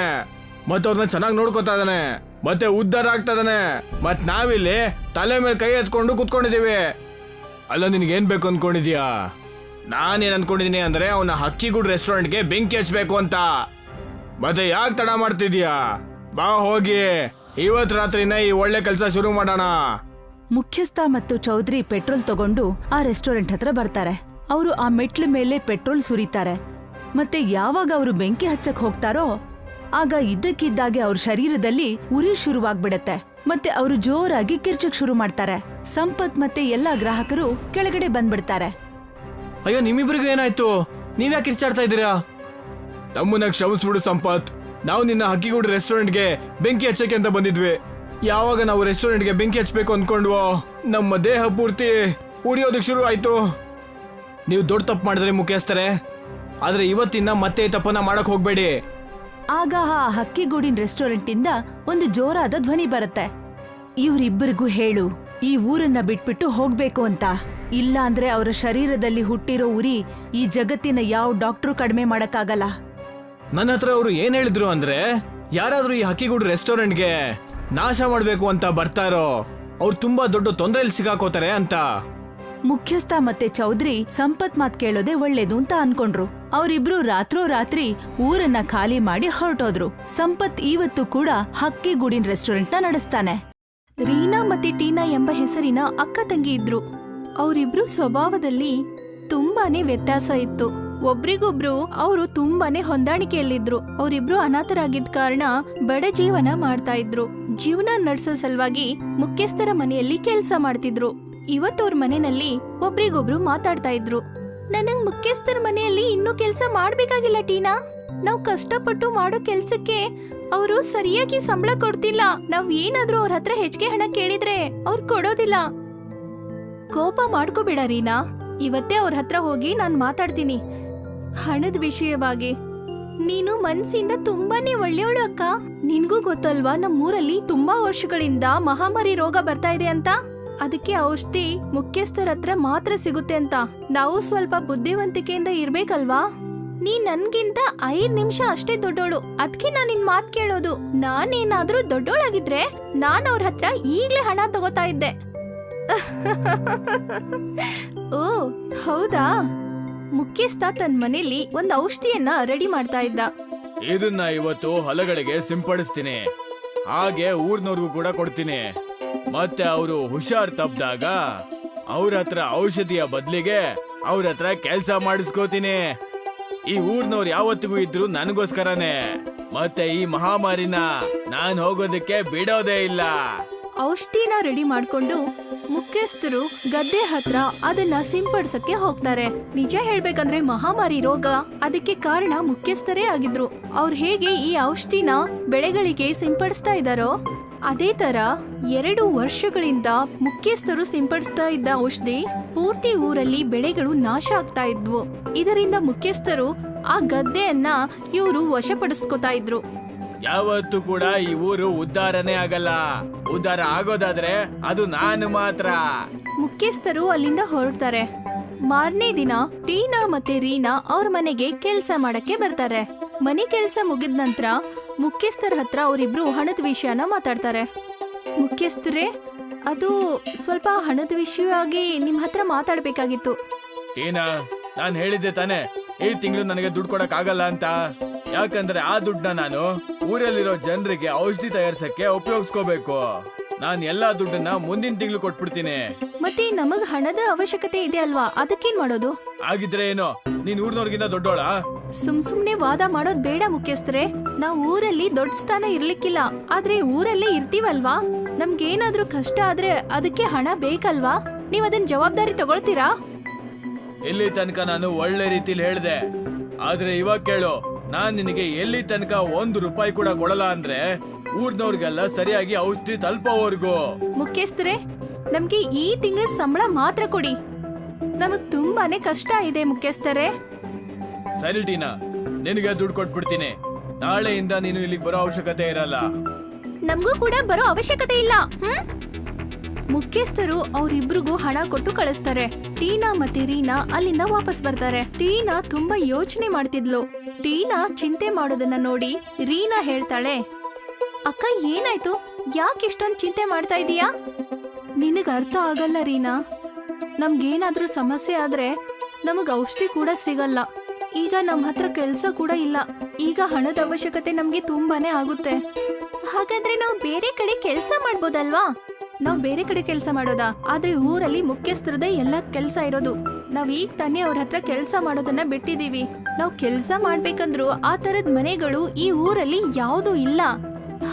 ಮತ್ತೆ ಅವ್ರನ್ನ ಚೆನ್ನಾಗಿ ನೋಡ್ಕೊತಾ ಇದ್ದಾನೆ ಮತ್ತೆ ಉದ್ಧಾರ ಆಗ್ತಾ ಇದಾನೆ. ಮತ್ ನಾವಿಲ್ಲಿ ತಲೆ ಮೇಲೆ ಕೈ ಎತ್ಕೊಂಡು ಕುತ್ಕೊಂಡಿದೀವಿ ಅಲ್ಲ ನಿನ್ಗೆ ಏನ್ ಬೇಕು ಅನ್ಕೊಂಡಿದ್ಯಾ ನಾನೇನ್ ಅನ್ಕೊಂಡಿದೀನಿ ಅಂದ್ರೆ ಅವನ ಹಕ್ಕಿಗೂಡು ರೆಸ್ಟೋರೆಂಟ್ಗೆ ಬೆಂಕಿ ಹಚ್ಬೇಕು ಅಂತ. ಮತ್ತೆ ಯಾಕೆ ತಡ ಮಾಡ್ತಿದ್ಯಾ? ಬಾ ಹೋಗಿ. ಇವತ್ತು ರಾತ್ರಿನ ಈ ಒಳ್ಳೆ ಕೆಲಸ ಶುರು ಮಾಡೋಣ. ಮುಖ್ಯಸ್ಥ ಮತ್ತು ಚೌಧರಿ ಪೆಟ್ರೋಲ್ ತಗೊಂಡು ಆ ರೆಸ್ಟೋರೆಂಟ್ ಹತ್ರ ಬರ್ತಾರೆ. ಅವರು ಆ ಮೆಟ್ಲ ಮೇಲೆ ಪೆಟ್ರೋಲ್ ಸುರಿತಾರೆ. ಮತ್ತೆ ಯಾವಾಗ ಅವರು ಬೆಂಕಿ ಹಚ್ಚಕ್ ಹೋಗ್ತಾರೋ, ಆಗ ಇದ್ದಕ್ಕಿದ್ದಾಗೆ ಅವ್ರ ಶರೀರದಲ್ಲಿ ಉರಿ ಶುರುವಾಗ್ಬಿಡತ್ತೆ. ಮತ್ತೆ ಅವರು ಜೋರಾಗಿ ಕಿರ್ಚಕ್ ಶುರು ಮಾಡ್ತಾರೆ. ಸಂಪತ್ ಮತ್ತೆ ಎಲ್ಲಾ ಗ್ರಾಹಕರು ಕೆಳಗಡೆ ಬಂದ್ಬಿಡ್ತಾರೆ. ಅಯ್ಯೋ ನಿಮ್ಮಿಬ್ರಿಗೂ ಏನಾಯ್ತು? ನೀವ್ಯಾಕೆ ಕಿರ್ಚಾಡ್ತಾ ಇದ್ದೀರಾ? ನಮ್ಮನ್ನ ಕ್ಷಮಿಸ್ಬಿಡು ಸಂಪತ್. ನಾವು ನಿನ್ನ ಹಕ್ಕಿಗೂಡು ರೆಸ್ಟೋರೆಂಟ್ಗೆ ಬೆಂಕಿ ಹಚ್ಚಕ್ಕೆ ಅಂತ ಬಂದಿದ್ವಿ. ಯಾವಾಗ ನಾವು ರೆಸ್ಟೋರೆಂಟ್ಗೆ ಬೆಂಕಿ ಹಚ್ಚಬೇಕು ಅಂದ್ಕೊಂಡ್ವೋ ನಮ್ಮ ದೇಹ ಪೂರ್ತಿ ಉರಿಯೋದಕ್ಕೆ ಶುರು ಆಯ್ತು. ನೀವು ದೊಡ್ಡ ತಪ್ಪು ಮಾಡಿದ್ರೆ ಮುಖ್ಯಸ್ಥರೇ. ಆದ್ರೆ ಇವತ್ತಿನ ಮತ್ತೆ ಈ ತಪ್ಪನ್ನ ಮಾಡಕ್ ಹೋಗ್ಬೇಡಿ. ಆಗ ಆ ಹಕ್ಕಿಗೂಡಿನ ರೆಸ್ಟೋರೆಂಟ್ ಇಂದ ಒಂದು ಜೋರಾದ ಧ್ವನಿ ಬರುತ್ತೆ. ಇವರಿಬ್ಬರಿಗೂ ಹೇಳು ಈ ಊರನ್ನ ಬಿಟ್ಬಿಟ್ಟು ಹೋಗ್ಬೇಕು ಅಂತ. ಇಲ್ಲ ಅಂದ್ರೆ ಅವರ ಶರೀರದಲ್ಲಿ ಹುಟ್ಟಿರೋ ಉರಿ ಈ ಜಗತ್ತಿನ ಯಾವ ಡಾಕ್ಟ್ರು ಕಡಿಮೆ ಮಾಡಕ್ಕಾಗಲ್ಲ. ನನ್ನ ಹತ್ರ ಅವರು ಏನ್ ಹೇಳಿದ್ರು ಅಂದ್ರೆ ಯಾರಾದ್ರೂ ಈ ಹಕ್ಕಿಗೂಡು ರೆಸ್ಟೋರೆಂಟ್ಗೆ ನಾಶ ಮಾಡ್ಬೇಕು ಅಂತ ಬರ್ತಾರೋ ಅವ್ರು ತುಂಬಾ ದೊಡ್ಡ ತೊಂದರೆಯಲ್ಲಿ ಸಿಗಾಕೋತಾರೆ ಅಂತ. ಮುಖ್ಯಸ್ಥ ಮತ್ತೆ ಚೌಧರಿ ಸಂಪತ್ ಮಾತ್ ಕೇಳೋದೇ ಒಳ್ಳೇದು ಅಂತ ಅನ್ಕೊಂಡ್ರು. ಅವರಿಬ್ರು ರಾತ್ರೋ ರಾತ್ರಿ ಊರನ್ನ ಖಾಲಿ ಮಾಡಿ ಹೊರಟೋದ್ರು. ಸಂಪತ್ ಇವತ್ತು ಕೂಡ ಹಕ್ಕಿಗೂಡಿನ ರೆಸ್ಟೋರೆಂಟ್ನ ನಡೆಸ್ತಾನೆ. ರೀನಾ ಮತ್ತೆ ಟೀನಾ ಎಂಬ ಹೆಸರಿನ ಅಕ್ಕ ತಂಗಿ ಇದ್ರು. ಅವರಿಬ್ರು ಸ್ವಭಾವದಲ್ಲಿ ತುಂಬಾನೇ ವ್ಯತ್ಯಾಸ ಇತ್ತು. ಒಬ್ರಿಗೊಬ್ರು ಅವರು ತುಂಬಾನೇ ಹೊಂದಾಣಿಕೆಯಲ್ಲಿದ್ರು. ಅವರಿಬ್ರು ಅನಾಥರಾಗಿದ್ದ ಕಾರಣ ಬಡ ಜೀವನ ಮಾಡ್ತಾ ಇದ್ರು. ಜೀವನ ನಡೆಸೋ ಸಲುವಾಗಿ ಮುಖ್ಯಸ್ಥರ ಮನೆಯಲ್ಲಿ ಕೆಲಸ ಮಾಡ್ತಿದ್ರು. ಇವತ್ತವ್ರ ಮನೆಯಲ್ಲಿ ಒಬ್ರಿಗೊಬ್ರು ಮಾತಾಡ್ತಾ ಇದ್ರು. ನನಗ್ ಮುಖ್ಯಸ್ಥರ ಮನೆಯಲ್ಲಿ ಇನ್ನೂ ಕೆಲಸ ಮಾಡ್ಬೇಕಾಗಿಲ್ಲ ಟೀನಾ. ನಾವು ಕಷ್ಟಪಟ್ಟು ಮಾಡೋ ಕೆಲ್ಸಕ್ಕೆ ಅವರು ಸರಿಯಾಗಿ ಸಂಬಳ ಕೊಡ್ತಿಲ್ಲ. ನಾವ್ ಏನಾದ್ರೂ ಅವ್ರ ಹತ್ರ ಹೆಚ್ಚಿಗೆ ಹಣ ಕೇಳಿದ್ರೆ ಅವ್ರು ಕೊಡೋದಿಲ್ಲ. ಕೋಪ ಮಾಡ್ಕೋಬೇಡ ರೀನಾ. ಇವತ್ತೇ ಅವ್ರ ಹತ್ರ ಹೋಗಿ ನಾನು ಮಾತಾಡ್ತೀನಿ. ಹಣದ ವಿಷಯವಾಗಿ. ನೀನು ಮನ್ಸಿಂದ ತುಂಬಾನೇ ಒಳ್ಳೆಯವಳು ಅಕ್ಕ. ನಿನ್ಗೂ ಗೊತ್ತಲ್ವಾ ನಮ್ಮೂರಲ್ಲಿ ತುಂಬಾ ವರ್ಷಗಳಿಂದ ಮಹಾಮಾರಿ ರೋಗ ಬರ್ತಾ ಇದೆ ಅಂತ? ಅದಕ್ಕೆ ಔಷಧಿ ಮುಖ್ಯಸ್ಥರ ಹತ್ರ ಮಾತ್ರ ಸಿಗುತ್ತೆ ಅಂತ. ನಾವು ಸ್ವಲ್ಪ ಬುದ್ಧಿವಂತಿಕೆಯಿಂದ ಇರ್ಬೇಕಲ್ವಾ? ನೀ ನನ್ಗಿಂತ ಐದ್ ನಿಮಿಷ ಅಷ್ಟೇ ದೊಡ್ಡೋಳು. ಅದಕ್ಕೆ ನಾನು ನಿನ್ ಮಾತ್ ಕೇಳೋದು. ನಾನೇನಾದ್ರೂ ದೊಡ್ಡೋಳಾಗಿದ್ರೆ ನಾನ್ ಅವ್ರ ಹತ್ರ ಈಗ್ಲೇ ಹಣ ತಗೋತಾ ಇದ್ದೆ. ಓ ಹೌದಾ? ಮುಖ್ಯಸ್ಥ ತನ್ನ ಮನೆಯಲ್ಲಿ ಒಂದು ಔಷಧಿಯನ್ನ ರೆಡಿ ಮಾಡ್ತಾ ಇದ್ದ. ಇದನ್ನ ಇವತ್ತು ಹೊಲಗಳಿಗೆ ಸಿಂಪಡಿಸ್ತೀನಿ. ಹಾಗೆ ಊರ್ನವ್ರಿಗೂ ಕೂಡ ಕೊಡ್ತೀನಿ. ಮತ್ತೆ ಅವರು ಹುಷಾರ್ ತಪ್ಪಿದಾಗ ಅವ್ರ ಹತ್ರ ಔಷಧಿಯ ಬದಲಿಗೆ ಅವ್ರ ಹತ್ರ ಕೆಲ್ಸ ಮಾಡಿಸ್ಕೋತೀನಿ. ಈ ಊರ್ನವ್ರು ಯಾವತ್ತಿಗೂ ಇದ್ರು ನನಗೋಸ್ಕರನೇ. ಮತ್ತೆ ಈ ಮಹಾಮಾರಿನ ನಾನು ಹೋಗೋದಕ್ಕೆ ಬಿಡೋದೇ ಇಲ್ಲ. ಔಷಧಿನ ರೆಡಿ ಮಾಡ್ಕೊಂಡು ಮುಖ್ಯಸ್ಥರು ಗದ್ದೆ ಹತ್ರ ಅದನ್ನ ಸಿಂಪಡಿಸಕ್ಕೆ ಹೋಗ್ತಾರೆ. ನಿಜ ಹೇಳ್ಬೇಕಂದ್ರೆ ಮಹಾಮಾರಿ ರೋಗ. ಅದಕ್ಕೆ ಕಾರಣ ಮುಖ್ಯಸ್ಥರೇ ಆಗಿದ್ರು. ಅವ್ರು ಹೇಗೆ ಈ ಔಷಧಿನ ಬೆಳೆಗಳಿಗೆ ಸಿಂಪಡಿಸ್ತಾ ಇದ್ದಾರೋ? ಅದೇ ತರ ಎರಡು ವರ್ಷಗಳಿಂದ ಮುಖ್ಯಸ್ಥರು ಸಿಂಪಡಿಸ್ತಾ ಇದ್ದ ಔಷಧಿ ಪೂರ್ತಿ ಊರಲ್ಲಿ ಬೆಳೆಗಳು ನಾಶ ಆಗ್ತಾ ಇದ್ವು. ಇದರಿಂದ ಮುಖ್ಯಸ್ಥರು ಆ ಗದ್ದೆಯನ್ನ ಇವರು ವಶಪಡಿಸ್ಕೊತಾ ಇದ್ರು. ಯಾವತ್ತೂ ಕೂಡ ಈ ಊರು ಉದ್ಧಾರನೇ ಆಗಲ್ಲ. ಉದ್ಧಾರ ಆಗೋದಾದ್ರೆ ಅದು ನಾನು ಮಾತ್ರ. ಮುಖ್ಯಸ್ಥರು ಅಲ್ಲಿಂದ ಹೊರಡ್ತಾರೆ. ಮಾರನೇ ದಿನ ಟೀನಾ ಮತ್ತೆ ರೀನಾ ಅವ್ರ ಮನೆಗೆ ಕೆಲ್ಸ ಮಾಡಕ್ಕೆ ಬರ್ತಾರೆ. ಮನೆ ಕೆಲ್ಸ ಮುಗಿದ ನಂತರ ಮುಖ್ಯಸ್ಥರ ಹತ್ರ ಅವರಿಬ್ರು ಹಣದ ವಿಷಯನ ಮಾತಾಡ್ತಾರೆ. ಮುಖ್ಯಸ್ಥರೇ ಅದು ಸ್ವಲ್ಪ ಹಣದ ವಿಷಯವಾಗಿ ನಿಮ್ ಹತ್ರ ಮಾತಾಡ್ಬೇಕಾಗಿತ್ತು. ಟೀನಾ ನಾನು ಹೇಳಿದ್ದೆ ತಾನೆ ಈ ತಿಂಗಳು ನನಗೆ ದುಡ್ಡು ಕೊಡಕ್ ಆಗಲ್ಲ ಅಂತ. ಯಾಕಂದ್ರೆ ಆ ದುಡ್ಡನ್ನ ನಾನು ಊರಲ್ಲಿರೋ ಜನರಿಗೆ ಔಷಧಿ ತಯಾರಿಸಕ್ಕೆ ಉಪಯೋಗಿಸ್ಕೋಬೇಕು. ನಾನ್ ಎಲ್ಲಾ ದುಡ್ಡನ್ನ ಮುಂದಿನ ತಿಂಗಳು ಕೊಟ್ಬಿಡ್ತೀನಿ. ಮತ್ತೆ ನಮಗ್ ಹಣದ ಅವಶ್ಯಕತೆ ಇದೆ ಅಲ್ವಾ? ಅದಕ್ಕೇನ್ ಮಾಡೋದು? ಆಗಿದ್ರೆ ಏನು? ನೀನ್ ಊರ್ನವ್ರಿಗಿಂತ ದೊಡ್ಡೋಳ? ಸುಮ್ ಸುಮ್ನೆ ವಾದ ಮಾಡೋದ್ ಬೇಡ ಮುಖ್ಯಸ್ಥರೇ. ನಾವ್ ಊರಲ್ಲಿ ದೊಡ್ಡ ಸ್ಥಾನ ಇರ್ಲಿಕ್ಕಿಲ್ಲ. ಆದ್ರೆ ಊರಲ್ಲೇ ಇರ್ತೀವಲ್ವಾ? ನಮ್ಗೇನಾದ್ರೂ ಕಷ್ಟ ಆದ್ರೆ ಅದಕ್ಕೆ ಹಣ ಬೇಕಲ್ವಾ? ನೀವ್ ಅದನ್ ಜವಾಬ್ದಾರಿ ತಗೊಳ್ತೀರಾ? ಇಲ್ಲಿ ತನಕ ನಾನು ಒಳ್ಳೆ ರೀತಿಲಿ ಹೇಳ್ದೆ. ಆದ್ರೆ ಇವಾಗ ಕೇಳು. ನಾನ್ ನಿನಗೆ ಎಲ್ಲಿ ತನಕ ಒಂದು ರೂಪಾಯಿ ಕೂಡ ಕೊಡಲ್ಲ ಅಂದ್ರೆ ಊರ್ನವ್ರಿಗೆಲ್ಲ ಸರಿಯಾಗಿ ಔಷಧಿ ತಲುಪೋವರ್ಗು. ಮುಖ್ಯಸ್ಥರೇ ನಮ್ಗೆ ಈ ತಿಂಗಳ ಸಂಬಳ ಮಾತ್ರ ಕೊಡಿ. ನಮಗ್ ತುಂಬಾನೇ ಕಷ್ಟ ಇದೆ ಮುಖ್ಯಸ್ಥರೇ. ಸರಿ ಟೀನಾ ನಿನಗೆ ದುಡ್ಡು ಕೊಟ್ಬಿಡ್ತೀನಿ. ನಾಳೆಯಿಂದ ನೀನು ಇಲ್ಲಿಗೆ ಬರೋ ಅವಶ್ಯಕತೆ ಇರಲ್ಲ. ನಮಗೂ ಕೂಡ ಬರೋ ಅವಶ್ಯಕತೆ ಇಲ್ಲ ಹ್ಮ್? ಮುಖ್ಯಸ್ಥರು ಅವರಿಬ್ರಿಗೂ ಹಣ ಕೊಟ್ಟು ಕಳಿಸ್ತಾರೆ. ಟೀನಾ ಮತ್ತೆ ರೀನಾ ಅಲ್ಲಿಂದ ವಾಪಸ್ ಬರ್ತಾರೆ. ಟೀನಾ ತುಂಬಾ ಯೋಚನೆ ಮಾಡ್ತಿದ್ಲು. ಟೀನಾ ಚಿಂತೆ ಮಾಡೋದನ್ನ ನೋಡಿ ರೀನಾ ಹೇಳ್ತಾಳೆ, ಅಕ್ಕ, ಏನಾಯ್ತು? ಯಾಕೆ ಇಷ್ಟೊಂದು ಚಿಂತೆ ಮಾಡ್ತಾ ಇದೀಯಾ? ನಿನಗೆ ಅರ್ಥ ಆಗಲ್ಲ ರೀನಾ. ನಮ್ಗೇನಾದ್ರೂ ಸಮಸ್ಯೆ ಆದ್ರೆ ನಮಗ್ ಔಷಧಿ ಕೂಡ ಸಿಗಲ್ಲ. ಈಗ ನಮ್ಮ ಹತ್ರ ಕೆಲ್ಸ ಕೂಡ ಇಲ್ಲ. ಈಗ ಹಣದ ಅವಶ್ಯಕತೆ ನಮ್ಗೆ ತುಂಬಾನೇ ಆಗುತ್ತೆ. ಹಾಗಾದ್ರೆ ನಾವು ಬೇರೆ ಕಡೆ ಕೆಲಸ ಮಾಡ್ಬೋದಲ್ವಾ? ನಾವು ಬೇರೆ ಕಡೆ ಕೆಲಸ ಮಾಡೋದಾ? ಆದ್ರೆ ಊರಲ್ಲಿ ಮುಖ್ಯಸ್ಥರದೇ ಎಲ್ಲ ಕೆಲಸ ಇರೋದು. ನಾವ್ ಈಗ ತಾನೇ ಅವ್ರ ಹತ್ರ ಕೆಲಸ ಮಾಡೋದನ್ನ ಬಿಟ್ಟಿದೀವಿ. ನಾವ್ ಕೆಲಸ ಮಾಡ್ಬೇಕಂದ್ರು ಆ ತರದ್ ಮನೆಗಳು ಈ ಊರಲ್ಲಿ ಯಾವ್ದು ಇಲ್ಲ.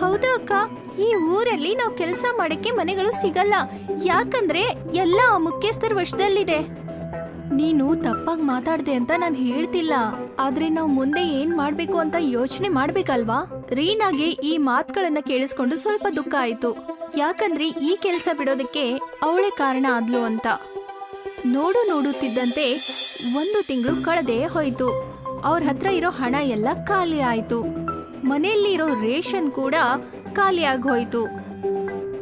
ಹೌದಾ ಅಕ್ಕ, ಈ ಊರಲ್ಲಿ ನಾವ್ ಕೆಲಸ ಮಾಡಕ್ಕೆ ಮನೆಗಳು ಸಿಗಲ್ಲ. ಯಾಕಂದ್ರೆ ಎಲ್ಲ ಆ ಮುಖ್ಯಸ್ಥರ ವಶದಲ್ಲಿದೆ. ನೀನು ತಪ್ಪಾಗಿ ಮಾತಾಡ್ದೆ ಅಂತ ನಾನು ಹೇಳ್ತಿಲ್ಲ. ಆದ್ರೆ ನಾವು ಮುಂದೆ ಏನ್ ಮಾಡ್ಬೇಕು ಅಂತ ಯೋಚನೆ ಮಾಡ್ಬೇಕಲ್ವಾ? ರೀನಾಗೆ ಈ ಮಾತುಗಳನ್ನ ಕೇಳಿಸ್ಕೊಂಡು ಸ್ವಲ್ಪ ದುಃಖ ಆಯ್ತು. ಯಾಕಂದ್ರೆ ಈ ಕೆಲ್ಸ ಬಿಡೋದಕ್ಕೆ ಅವಳೇ ಕಾರಣ ಆದ್ಲು ಅಂತ. ನೋಡು ನೋಡುತ್ತಿದ್ದಂತೆ ಒಂದು ತಿಂಗಳು ಕಳೆದೇ ಹೋಯಿತು. ಅವ್ರ ಹತ್ರ ಇರೋ ಹಣ ಎಲ್ಲ ಖಾಲಿ ಆಯ್ತು. ಮನೆಯಲ್ಲಿರೋ ರೇಷನ್ ಕೂಡ ಖಾಲಿ ಹೋಯಿತು.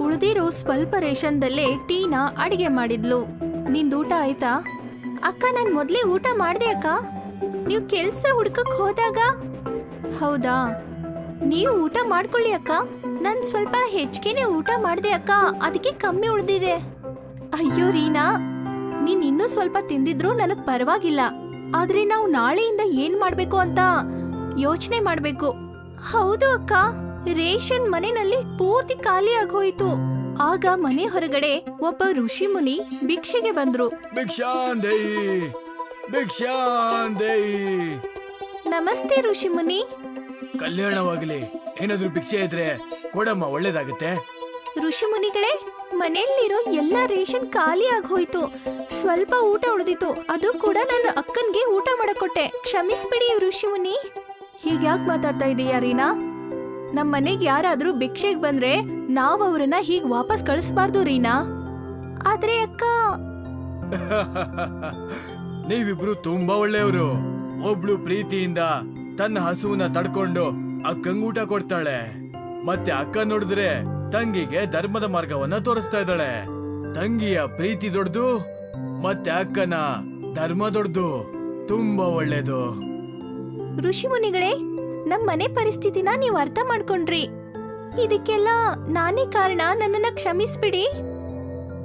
ಉಳಿದಿರೋ ಸ್ವಲ್ಪ ರೇಷನ್ದಲ್ಲೇ ಟೀನಾ ಅಡಿಗೆ ಮಾಡಿದ್ಲು. ನಿಂದು ಊಟ ಆಯ್ತಾ? ಅಕ್ಕ, ನಾನು ಮೊದ್ಲೇ ಊಟ ಮಾಡ್ದೆ ಅಕ್ಕ. ನೀವು ಕೆಲ್ಸ ಹುಡ್ಕಕ್ ಹೋದಾಗ? ಹೌದಾ? ನೀವು ಊಟ ಮಾಡ್ಕೊಳ್ಳಿ ಅಕ್ಕ. ನಾನು ಸ್ವಲ್ಪ ಹೆಚ್ಚಿಗೆನೆ ಊಟ ಮಾಡ್ದೆ ಅಕ್ಕ. ಅದಕ್ಕೆ ಕಮ್ಮಿ ಉಳ್ದಿದೆ. ಅಯ್ಯೋ, ರೀನಾ. ನೀನ್ ಇನ್ನೂ ಸ್ವಲ್ಪ ತಿಂದಿದ್ರು ನನಗ್ ಪರವಾಗಿಲ್ಲ. ಆದ್ರೆ ನಾವು ನಾಳೆಯಿಂದ ಏನ್ ಮಾಡ್ಬೇಕು ಅಂತ ಯೋಚನೆ ಮಾಡ್ಬೇಕು. ಹೌದು ಅಕ್ಕ ರೇಷನ್ ಮನೆನಲ್ಲಿ ಪೂರ್ತಿ ಖಾಲಿ ಆಗೋಯ್ತು. ಆಗ ಮನೆ ಹೊರಗಡೆ ಒಬ್ಬ ಋಷಿ ಮುನಿ ಭಿಕ್ಷೆಗೆ ಬಂದ್ರು. ಭಿಕ್ಷಾಂದೇಯಿ ಭಿಕ್ಷಾಂದೇಯಿ ನಮಸ್ತೆ ಋಷಿ ಮುನಿ. ಕಲ್ಯಾಣವಾಗಲಿ. ಏನಾದ್ರೂ ಭಿಕ್ಷೆ ಇದ್ರೆ ಕೊಡಮ್ಮ ಒಳ್ಳೇದಾಗುತ್ತೆ. ಋಷಿ ಮುನಿಗಳೇ ಮನೆಯಲ್ಲಿರೋ ಎಲ್ಲ ರೇಷನ್ ಖಾಲಿ ಆಗೋಯ್ತು ಸ್ವಲ್ಪ ಊಟ ಉಳಿದಿತ್ತು. ಅದು ಕೂಡ ನನ್ನ ಅಕ್ಕನ್ಗೆ ಊಟ ಮಾಡಕೊಟ್ಟೆ. ಕ್ಷಮಿಸ್ಬಿಡಿ ಋಷಿಮುನಿ ಹೀಗೆ ಯಾಕೆ ಮಾತಾಡ್ತಾ ಇದೀಯ ರೀನಾ? ನಮ್ಮ ಮನೆಗೆ ಯಾರಾದ್ರೂ ಭಿಕ್ಷೆಗೆ ಬಂದ್ರೆ ನಾವ್ ಅವ್ರನ್ನ ಹೀಗ್ ವಾಪಸ್ ಕಳಿಸ್ಬಾರ್ದು ರೀನಾ? ಆದ್ರೆ ಅಕ್ಕ ನೀವಿಬ್ರು ತುಂಬಾ ಒಳ್ಳೆಯವರು. ಒಬ್ಳು ಪ್ರೀತಿಯಿಂದ ತನ್ನ ಹಸುವನ್ನ ತಡ್ಕೊಂಡು ಅಕ್ಕಂಗ್ ಊಟ ಕೊಡ್ತಾಳೆ. ಮತ್ತೆ ಅಕ್ಕ ನೋಡಿದ್ರೆ ತಂಗಿಗೆ ಧರ್ಮದ ಮಾರ್ಗವನ್ನ ತೋರಿಸ್ತಾ ಇದ್ದಾಳೆ. ತಂಗಿಯ ಪ್ರೀತಿ ದೊಡ್ಡದು ಮತ್ತೆ ಅಕ್ಕನ ಧರ್ಮ ದೊಡ್ಡದು. ತುಂಬಾ ಒಳ್ಳೇದು. ಋಷಿಮುನಿಗಳೇ ನಮ್ಮ ಮನೆ ಪರಿಸ್ಥಿತಿನ ನೀವು ಅರ್ಥ ಮಾಡ್ಕೊಂಡ್ರಿ. ಇದಕ್ಕೆಲ್ಲ ನಾನೇ ಕಾರಣ ನನ್ನನ್ನ ಕ್ಷಮಿಸ್ಬಿಡಿ.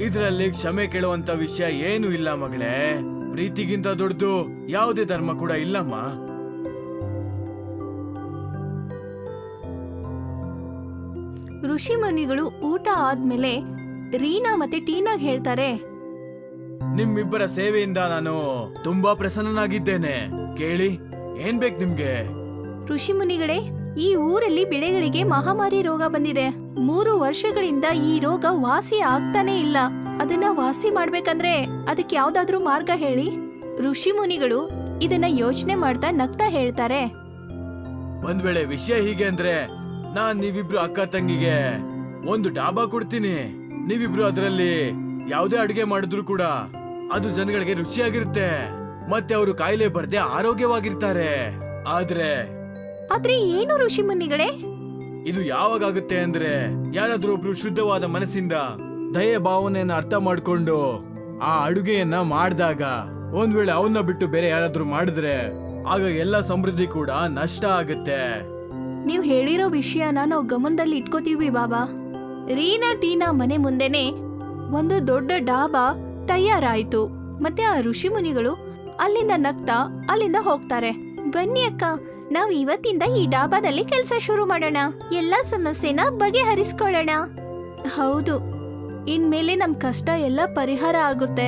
ಇದರಲ್ಲಿ ಕ್ಷಮೆ ಕೇಳುವಂತ ವಿಷಯ ಏನು ಇಲ್ಲ ಮಗಳೇ. ಪ್ರೀತಿಗಿಂತ ದೊಡ್ಡದು ಯಾವುದೇ ಧರ್ಮ ಕೂಡ ಇಲ್ಲಮ್ಮ. ಋಷಿಮುನಿಗಳು ಊಟ ಆದ್ಮೇಲೆ ರೀನಾ ಮತ್ತೆ ಟೀನಾಗ್ ಹೇಳ್ತಾರೆ. ನಿಮ್ಮಿಬ್ಬರ ಸೇವೆಯಿಂದ ನಾನು ತುಂಬಾ ಪ್ರಸನ್ನನಾಗಿದ್ದೇನೆ. ಕೇಳಿ ಏನ್ ಬೇಕು ನಿಮ್ಗೆ? ಋಷಿಮುನಿಗಳೇ ಈ ಊರಲ್ಲಿ ಬೆಳೆಗಳಿಗೆ ಮಹಾಮಾರಿ ರೋಗ ಬಂದಿದೆ. ಮೂರು ವರ್ಷಗಳಿಂದ ಈ ರೋಗ ವಾಸಿ ಆಗ್ತಾನೆ ಇಲ್ಲ. ಅದನ್ನ ವಾಸಿ ಮಾಡ್ಬೇಕಂದ್ರೆ ಅದಕ್ಕೆ ಯಾವ್ದಾದ್ರೂ ಮಾರ್ಗ ಹೇಳಿ. ಋಷಿ ಮುನಿಗಳು ಇದನ್ನ ಯೋಚನೆ ಮಾಡ್ತಾ ನಗ್ತಾ ಹೇಳ್ತಾರೆ. ಒಂದ್ ವೇಳೆ ವಿಷಯ ಹೀಗೆ ಅಂದ್ರೆ ನಾನ್ ನೀವಿಬ್ರು ಅಕ್ಕ ತಂಗಿಗೆ ಒಂದು ಡಾಬಾ ಕೊಡ್ತೀನಿ. ನೀವಿಬ್ರು ಅದರಲ್ಲಿ ಯಾವುದೇ ಅಡುಗೆ ಮಾಡಿದ್ರು ಕೂಡ ಅದು ಜನಗಳಿಗೆ ರುಚಿಯಾಗಿರುತ್ತೆ. ಮತ್ತೆ ಅವರು ಕಾಯಿಲೆ ಬರ್ದೆ ಆರೋಗ್ಯವಾಗಿರ್ತಾರೆ. ಆದ್ರೆ ಆದ್ರೆ ಏನು ಋಷಿಮುನಿಗಳೇ ಇದು ಯಾವಾಗುತ್ತೆ ಅಂದ್ರೆ ಯಾರಾದ್ರೂ ಒಬ್ರು ಶುದ್ಧವಾದ ಮನಸ್ಸಿಂದ ದಯೆ ಭಾವನೆಯನ್ನ ಅರ್ಥ ಮಾಡ್ಕೊಂಡು ಆ ಅಡುಗೆಯನ್ನ ಮಾಡಿದಾಗ ಒಂದ್ ವೇಳೆ ಅವನ್ನ ಬಿಟ್ಟು ಬೇರೆ ಯಾರಾದ್ರೂ ಮಾಡಿದ್ರೆ ಆಗ ಎಲ್ಲ ಸಮೃದ್ಧಿ ಕೂಡ ನಷ್ಟ ಆಗುತ್ತೆ. ನೀವ್ ಹೇಳಿರೋ ವಿಷಯನ ನಾವು ಗಮನದಲ್ಲಿ ಇಟ್ಕೋತೀವಿ ಬಾಬಾ. ರೀನಾ ಟೀನಾ ಮನೆ ಮುಂದೆನೆ ಒಂದು ದೊಡ್ಡ ಡಾಬಾ ತಯಾರಾಯಿತು. ಮತ್ತೆ ಆ ಋಷಿ ಮುನಿಗಳು ಅಲ್ಲಿಂದ ನಗ್ತಾ ಅಲ್ಲಿಂದ ಹೋಗ್ತಾರೆ. ಬನ್ನಿ ಅಕ್ಕ, ನಾವು ಇವತ್ತಿಂದ ಈ ಡಾಬಾದಲ್ಲಿ ಕೆಲಸ ಶುರು ಮಾಡೋಣ. ಎಲ್ಲಾ ಸಮಸ್ಯೆನ ಬಗೆಹರಿಸ್ಕೊಳ್ಳೋಣ. ಹೌದು, ಇನ್ಮೇಲೆ ನಮ್ ಕಷ್ಟ ಎಲ್ಲ ಪರಿಹಾರ ಆಗುತ್ತೆ.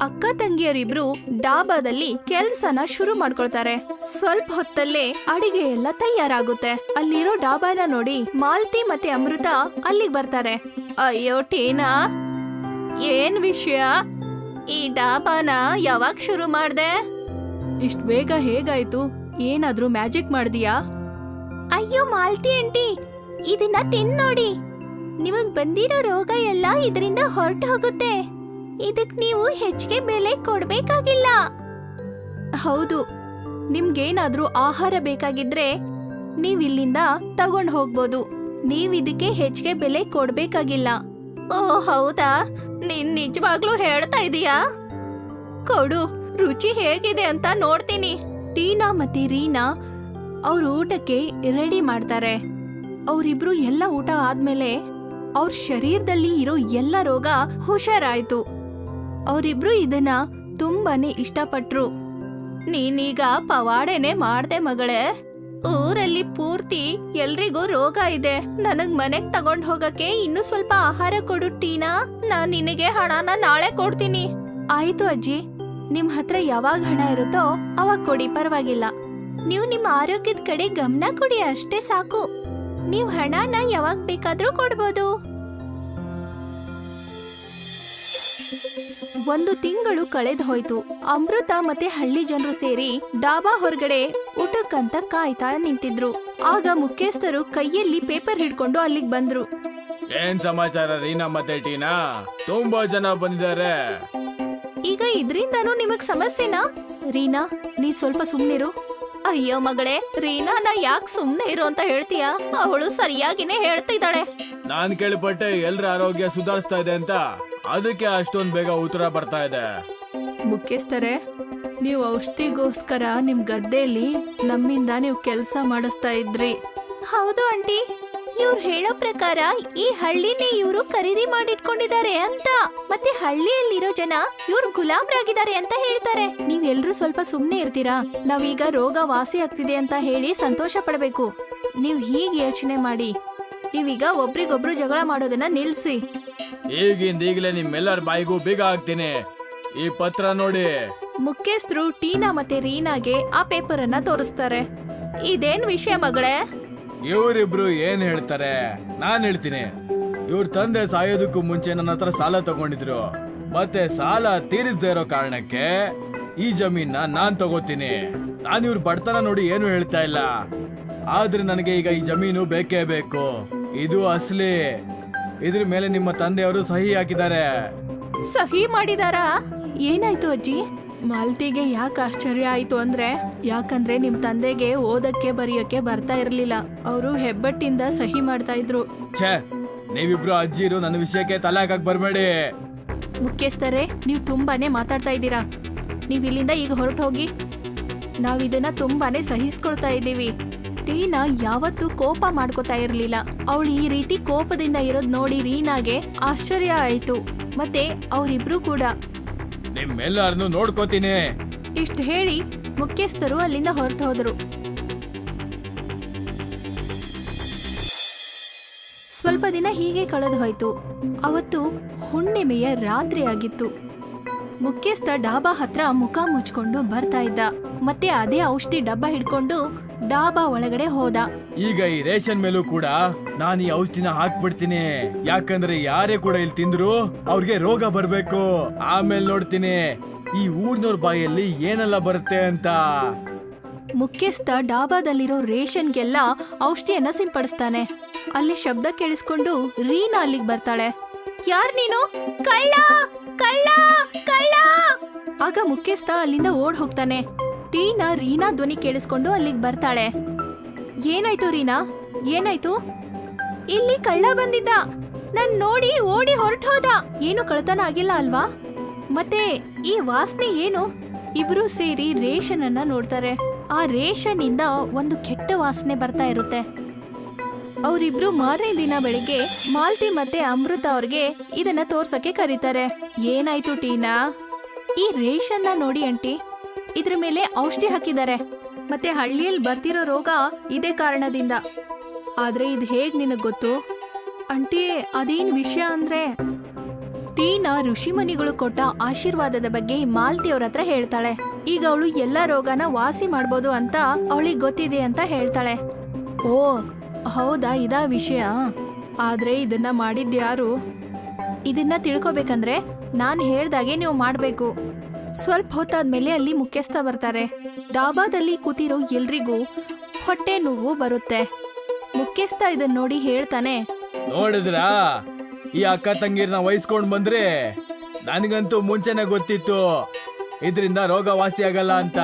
ಅಕ್ಕ ತಂಗಿಯರಿಬ್ರು ಡಾಬಾದಲ್ಲಿ ಕೆಲ್ಸನ ಶುರು ಮಾಡ್ಕೊಳ್ತಾರೆ. ಸ್ವಲ್ಪ ಹೊತ್ತಲ್ಲೇ ಅಡಿಗೆ ಎಲ್ಲ ತಯಾರಾಗುತ್ತೆ. ಅಲ್ಲಿರೋ ಡಾಬಾನ ನೋಡಿ ಮಾಲ್ತಿ ಮತ್ತೆ ಅಮೃತ ಅಲ್ಲಿಗೆ ಬರ್ತಾರೆ. ಅಯ್ಯೋ ಟೀನಾ! ಏನ್ ವಿಷಯ? ಈ ಡಾಬಾನ ಯಾವಾಗ ಶುರು ಮಾಡ್ದೆ? ಇಷ್ಟ್ ಬೇಗ ಹೇಗಾಯ್ತು? ಏನಾದ್ರೂ ಮ್ಯಾಜಿಕ್ ಮಾಡ್ದಿಯಾ? ಅಯ್ಯೋ ಮಾಲ್ತಿ ಆಂಟಿ! ಇದನ್ನ ತಿನ್ ನೋಡಿ ನಿಮಗ್ ಬಂದಿರೋ ರೋಗ ಎಲ್ಲ ಇದರಿಂದ ಹೊರಟು ಹೋಗುತ್ತೆ ಇದಕ್ ನೀವು ಹೆಚ್ಚಿಗೆ ಬೆಲೆ ಕೊಡ್ಬೇಕಾಗಿಲ್ಲ. ಹೌದು ನಿಮ್ಗೇನಾದ್ರೂ ಆಹಾರ ಬೇಕಾಗಿದ್ರೆ ನೀವ್ ಇಲ್ಲಿಂದ ತಗೊಂಡ್ ಹೋಗ್ಬೋದು. ನೀವ್ ಇದಕ್ಕೆ ಹೆಚ್ಚಿಗೆ ಬೆಲೆ ಕೊಡ್ಬೇಕಾಗಿಲ್ಲ. ಓ ಹೌದಾ? ನೀನ್ ನಿಜವಾಗ್ಲೂ ಹೇಳ್ತಾ ಇದೀಯಾ? ಕೊಡು ರುಚಿ ಹೇಗಿದೆ ಅಂತ ನೋಡ್ತೀನಿ. ಟೀನಾ ಮತ್ತೆ ರೀನಾ ಅವ್ರ ಊಟಕ್ಕೆ ರೆಡಿ ಮಾಡ್ತಾರೆ. ಅವರಿಬ್ರು ಎಲ್ಲ ಊಟ ಆದ್ಮೇಲೆ ಅವ್ರ ಶರೀರದಲ್ಲಿ ಇರೋ ಎಲ್ಲ ರೋಗ ಹುಷಾರಾಯ್ತು. ಅವರಿಬ್ರು ಇದನ್ನ ತುಂಬಾನೇ ಇಷ್ಟಪಟ್ರು. ನೀನೀಗ ಪವಾಡೆನೆ ಮಾಡ್ದೆ ಮಗಳೇ. ಊರಲ್ಲಿ ಪೂರ್ತಿ ಎಲ್ರಿಗೂ ರೋಗ ಇದೆ. ನನಗ್ ಮನೆಗ್ ತಗೊಂಡ್ ಹೋಗಕ್ಕೆ ಇನ್ನು ಸ್ವಲ್ಪ ಆಹಾರ ಕೊಡು ಟೀನಾ. ನಾ ನಿನಗೆ ಹಣನ ನಾಳೆ ಕೊಡ್ತೀನಿ. ಆಯ್ತು ಅಜ್ಜಿ. ನಿಮ್ ಹತ್ರ ಯಾವಾಗ ಹಣ ಇರುತ್ತೋ ಅವಾಗ ಕೊಡಿ, ಪರವಾಗಿಲ್ಲ. ನೀವು ನಿಮ್ಮ ಆರೋಗ್ಯದ ಕಡೆ ಗಮನ ಕೊಡಿ, ಅಷ್ಟೇ ಸಾಕು. ನೀವ್ ಹಣನ ಯಾವಾಗ ಬೇಕಾದ್ರೂ ಕೊಡ್ಬೋದು. ಒಂದು ತಿಂಗಳು ಕಳೆದು ಹೋಯ್ತು. ಅಮೃತ ಮತ್ತೆ ಹಳ್ಳಿ ಜನರು ಸೇರಿ ಡಾಬಾ ಹೊರಗಡೆ ಊಟಕ್ಕಂತ ಕಾಯ್ತಾ ನಿಂತಿದ್ರು. ಆಗ ಮುಖ್ಯಸ್ಥರು ಕೈಯಲ್ಲಿ ಪೇಪರ್ ಹಿಡ್ಕೊಂಡು ಅಲ್ಲಿಗೆ ಬಂದ್ರು. ಏನ್ ಸಮಾಚಾರ ರೀನಾ ಮತ್ತೆ ಟೀನಾ? ತುಂಬಾ ಜನ ಬಂದಿದ್ದಾರೆ. ಈಗ ಇದ್ರಿಂದನೂ ನಿಮಗ್ ಸಮಸ್ಯೆನಾ? ರೀನಾ ನೀ ಸ್ವಲ್ಪ ಸುಮ್ನಿರು. ಅಯ್ಯೋ ಮಗಳೇ ರೀನಾ ನಾ ಯಾಕೆ ಸುಮ್ನೆ ಇರು ಅಂತ ಹೇಳ್ತೀಯಾ? ಅವಳು ಸರಿಯಾಗಿನೇ ಹೇಳ್ತಿದ್ದಾಳೆ. ನಾನ್ ಕೇಳ್ಪಟ್ಟೆ ಎಲ್ರ ಆರೋಗ್ಯ ಸುಧಾರಿಸ್ತಾ ಇದೆ ಅಂತ. ಅದಕ್ಕೆ ಅಷ್ಟೊಂದ್ ಬೇಗ ಉತ್ತರ ಬರ್ತಾ ಇದೆ. ಮುಖ್ಯಸ್ಥರೇ ನೀವು ಔಷಧಿಗೋಸ್ಕರ ನಿಮ್ ಗದ್ದೆಯಲ್ಲಿ ನಮ್ಮಿಂದ ನೀವು ಕೆಲಸ ಮಾಡಿಸ್ತಾ ಇದ್ರಿ. ಹೌದು ಆಂಟಿ ಇವ್ರು ಹೇಳೋ ಪ್ರಕಾರ ಈ ಹಳ್ಳಿನೇ ಇವರು ಖರೀದಿ ಮಾಡಿಟ್ಕೊಂಡಿದ್ದಾರೆ ಅಂತ. ಮತ್ತೆ ಹಳ್ಳಿಯಲ್ಲಿರೋ ಜನ ಇವ್ರು ಗುಲಾಮ್ರಾಗಿದ್ದಾರೆ ಅಂತ ಹೇಳ್ತಾರೆ. ನೀವೆಲ್ರೂ ಸ್ವಲ್ಪ ಸುಮ್ನೆ ಇರ್ತೀರಾ? ನಾವೀಗ ರೋಗ ವಾಸಿ ಆಗ್ತಿದೆ ಅಂತ ಹೇಳಿ ಸಂತೋಷ ಪಡಬೇಕು. ನೀವ್ ಹೀಗೆ ಯೋಚನೆ ಮಾಡಿ. ನೀವೀಗ ಒಬ್ರಿಗೊಬ್ರು ಜಗಳ ಮಾಡೋದನ್ನ ನಿಲ್ಸಿ. ಈಗಿಂದ ಈಗಲೇ ನಿಮ್ಮೆಲ್ಲರ ಬಾಯಿಗೂ ಬೀಗ ಹಾಕ್ತೀನಿ. ಈ ಪತ್ರ ನೋಡಿ. ಮುಖ್ಯಸ್ಥರು ಟೀನಾ ಮತ್ತೆ ರೀನಾಗೆ ಆ ಪೇಪರ್ ಅನ್ನ ತೋರಿಸ್ತಾರೆ. ಇದೇನ್ ವಿಷಯ ಮಗಳೇ? ಇವರಿಬ್ರು ಏನ್ ಹೇಳ್ತಾರೆ? ನಾನ್ ಹೇಳ್ತೀನಿ. ಇವ್ರ ತಂದೆ ಸಾಯೋದಕ್ಕೂ ಮುಂಚೆ ನನ್ನ ಹತ್ರ ಸಾಲ ತಗೊಂಡಿದ್ರು. ಮತ್ತೆ ಸಾಲ ತೀರಿಸದೇ ಇರೋ ಕಾರಣಕ್ಕೆ ಈ ಜಮೀನ ನಾನ್ ತಗೋತೀನಿ. ನಾನು ಇವ್ರ ಬಡತನ ನೋಡಿ ಏನು ಹೇಳ್ತಾ ಇಲ್ಲ. ಆದ್ರೆ ನನಗೆ ಈಗ ಈ ಜಮೀನು ಬೇಕೇ ಬೇಕು. ಇದು ಅಸಲಿ. ಇದ್ರ ಮೇಲೆ ನಿಮ್ಮ ತಂದೆಯವರು ಸಹಿ ಹಾಕಿದ್ದಾರೆ. ಸಹಿ ಮಾಡಿದಾರಾ? ಏನಾಯ್ತು ಅಜ್ಜಿ? ಮಾಲ್ತಿಗೆ ಯಾಕೆ ಆಶ್ಚರ್ಯ ಆಯ್ತು ಅಂದ್ರೆ ಯಾಕಂದ್ರೆ ನಿಮ್ ತಂದೆಗೆ ಓದಕ್ಕೆ ಬರೆಯಕ್ಕೆ ಬರ್ತಾ ಇರ್ಲಿಲ್ಲ. ಅವರು ಹೆಬ್ಬಟ್ಟಿಂದ ಸಹಿ ಮಾಡ್ತಾ ಇದ್ರು. ಛೇ ನೀವಿಬ್ರು ಅಜ್ಜಿರು ನನ್ನ ವಿಷಯಕ್ಕೆ ತಲೆ ಹಾಕಕ್ ಬರ್ಬೇಡಿ. ಮುಖ್ಯಸ್ಥರೇ ನೀವು ತುಂಬಾನೇ ಮಾತಾಡ್ತಾ ಇದ್ದೀರಾ? ನೀವು ಇಲ್ಲಿಂದ ಈಗ ಹೊರಟು ಹೋಗಿ ನಾವ್ ಇದನ್ನ ತುಂಬಾನೇ ಸಹಿಸ್ಕೊಳ್ತಾ ಇದ್ದೀವಿ. ಟೀನಾ ಯಾವತ್ತೂ ಕೋಪ ಮಾಡ್ಕೋತಾ ಇರ್ಲಿಲ್ಲ. ಅವಳು ಈ ರೀತಿ ಕೋಪದಿಂದ ಇರೋದ್ ನೋಡಿ ರೀನಾಗೆ ಆಶ್ಚರ್ಯ ಆಯ್ತು. ಮತ್ತೆ ಅವರಿಬ್ರು ಕೂಡ. ನಿಮ್ಮೆಲ್ಲರನ್ನು ನೋಡ್ಕೋತೀನಿ. ಇಷ್ಟ ಹೇಳಿ ಮುಖ್ಯಸ್ಥರು ಅಲ್ಲಿಂದ ಹೊರಟು ಹೋದರು. ಸ್ವಲ್ಪ ದಿನ ಹೀಗೆ ಕಳೆದು ಹೋಯ್ತು. ಅವತ್ತು ಹುಣ್ಣಿಮೆಯ ರಾತ್ರಿ ಆಗಿತ್ತು. ಮುಖ್ಯಸ್ಥ ಡಾಬಾ ಹತ್ರ ಮುಖ ಮುಚ್ಕೊಂಡು ಬರ್ತಾ ಇದ್ದ. ಮತ್ತೆ ಅದೇ ಔಷಧಿ ಡಬ್ಬ ಹಿಡ್ಕೊಂಡು ಡಾಬಾ ಒಳಗಡೆ ಹೋದ. ಈಗ ಈ ರೇಷನ್ ಮೇಲೂ ಕೂಡ ನಾನು ಈ ಔಷಧಿನ ಹಾಕ್ಬಿಡ್ತೀನಿ. ಯಾಕಂದ್ರೆ ಯಾರೇ ಕೂಡ ಇಲ್ಲಿ ತಿಂದ್ರು ಅವ್ರಿಗೆ ರೋಗ ಬರ್ಬೇಕು. ಆಮೇಲೆ ನೋಡ್ತೀನಿ. ಈ ಊರ್ನವ್ರ ಬಾಯಲ್ಲಿ ಏನೆಲ್ಲ ಬರುತ್ತೆ ಅಂತ. ಮುಖ್ಯಸ್ಥ ಡಾಬಾದಲ್ಲಿರೋ ರೇಷನ್ಗೆಲ್ಲ ಔಷಧಿಯನ್ನ ಸಿಂಪಡಿಸ್ತಾನೆ. ಅಲ್ಲಿ ಶಬ್ದ ಕೇಳಿಸ್ಕೊಂಡು ರೀನಾ ಅಲ್ಲಿಗೆ ಬರ್ತಾಳೆ. ಯಾರ್ ನೀನು? ಕಳ್ಳ! ಕಳ್ಳ! ಕಳ್ಳ! ಆಗ ಮುಖ್ಯಸ್ಥ ಅಲ್ಲಿಂದ ಓಡ್ ಹೋಗ್ತಾನೆ. ಟೀನಾ ರೀನಾ ಧ್ವನಿ ಕೇಳಿಸ್ಕೊಂಡು ಅಲ್ಲಿಗೆ ಬರ್ತಾಳೆ. ಏನಾಯ್ತು ರೀನಾ? ಏನಾಯ್ತು? ಇಲ್ಲಿ ಕಳ್ಳ ಬಂದಿದ್ದ. ನನ್ ನೋಡಿ ಓಡಿ ಹೊರಟೋದ ಏನು ಕಳ್ತನ ಆಗಿಲ್ಲ ಅಲ್ವಾ? ಮತ್ತೆ ಈ ವಾಸನೆ ಏನು? ಇಬ್ರು ಸೇರಿ ರೇಷನ್ ಅನ್ನ ನೋಡ್ತಾರೆ. ಆ ರೇಷನ್ ಇಂದ ಒಂದು ಕೆಟ್ಟ ವಾಸನೆ ಬರ್ತಾ ಇರುತ್ತೆ. ಅವರಿಬ್ರು ಮಾರನೇ ದಿನ ಬೆಳಿಗ್ಗೆ ಮಾಲ್ತಿ ಮತ್ತೆ ಅಮೃತ ಅವ್ರಿಗೆ ಇದನ್ನ ತೋರ್ಸಕ್ಕೆ ಕರೀತಾರೆ. ಏನಾಯ್ತು ಟೀನಾ? ಈ ರೇಷನ್ನ ನೋಡಿ ಅಂಟಿ ಇದ್ರ ಮೇಲೆ ಔಷಧಿ ಹಾಕಿದ್ದಾರೆ. ಮತ್ತೆ ಹಳ್ಳಿಯಲ್ಲಿ ಬರ್ತಿರೋ ರೋಗ ಇದೇ ಕಾರಣದಿಂದ. ಆದ್ರೆ ಇದು ಹೇಗ್ ನಿನಗ್ ಗೊತ್ತು? ಅಂಟಿ, ಅದೇನ್ ವಿಷಯ ಅಂದ್ರೆ ಟೀನಾ ಋಷಿಮನಿಗಳು ಕೊಟ್ಟ ಆಶೀರ್ವಾದದ ಬಗ್ಗೆ ಮಾಲ್ತಿ ಅವ್ರ ಹತ್ರ ಹೇಳ್ತಾಳೆ. ಈಗ ಅವಳು ಎಲ್ಲ ರೋಗನ ವಾಸಿ ಮಾಡ್ಬೋದು ಅಂತ ಅವಳಿಗೆ ಗೊತ್ತಿದೆ ಅಂತ ಹೇಳ್ತಾಳೆ. ಓ, ಹೌದಾ, ಇದಾ ವಿಷಯ? ಆದ್ರೆ ಇದನ್ನ ಮಾಡಿದ್ಯಾರು? ಇದನ್ನ ತಿಳ್ಕೊಬೇಕಂದ್ರೆ ನಾನು ಹೇಳ್ದಾಗೆ ನೀವು ಮಾಡ್ಬೇಕು. ಸ್ವಲ್ಪ ಹೊತ್ತಾದ್ಮೇಲೆ ಅಲ್ಲಿ ಮುಖ್ಯಸ್ಥ ಬರ್ತಾರೆ. ಡಾಬಾದಲ್ಲಿ ಕೂತಿರೋ ಎಲ್ರಿಗೂ ಹೊಟ್ಟೆ ನೋವು ಬರುತ್ತೆ. ಮುಖ್ಯಸ್ಥ ಇದನ್ನ ನೋಡಿ ಹೇಳ್ತಾನೆ ನೋಡಿದ್ರಾ? ಈ ಅಕ್ಕ ತಂಗಿರ್ನ ವಹಿಸ್ಕೊಂಡ್ ಬಂದ್ರೆ ನನಗಂತೂ ಮುಂಚೆನೆ ಗೊತ್ತಿತ್ತು. ಇದರಿಂದ ರೋಗ ವಾಸಿ ಆಗಲ್ಲ ಅಂತ.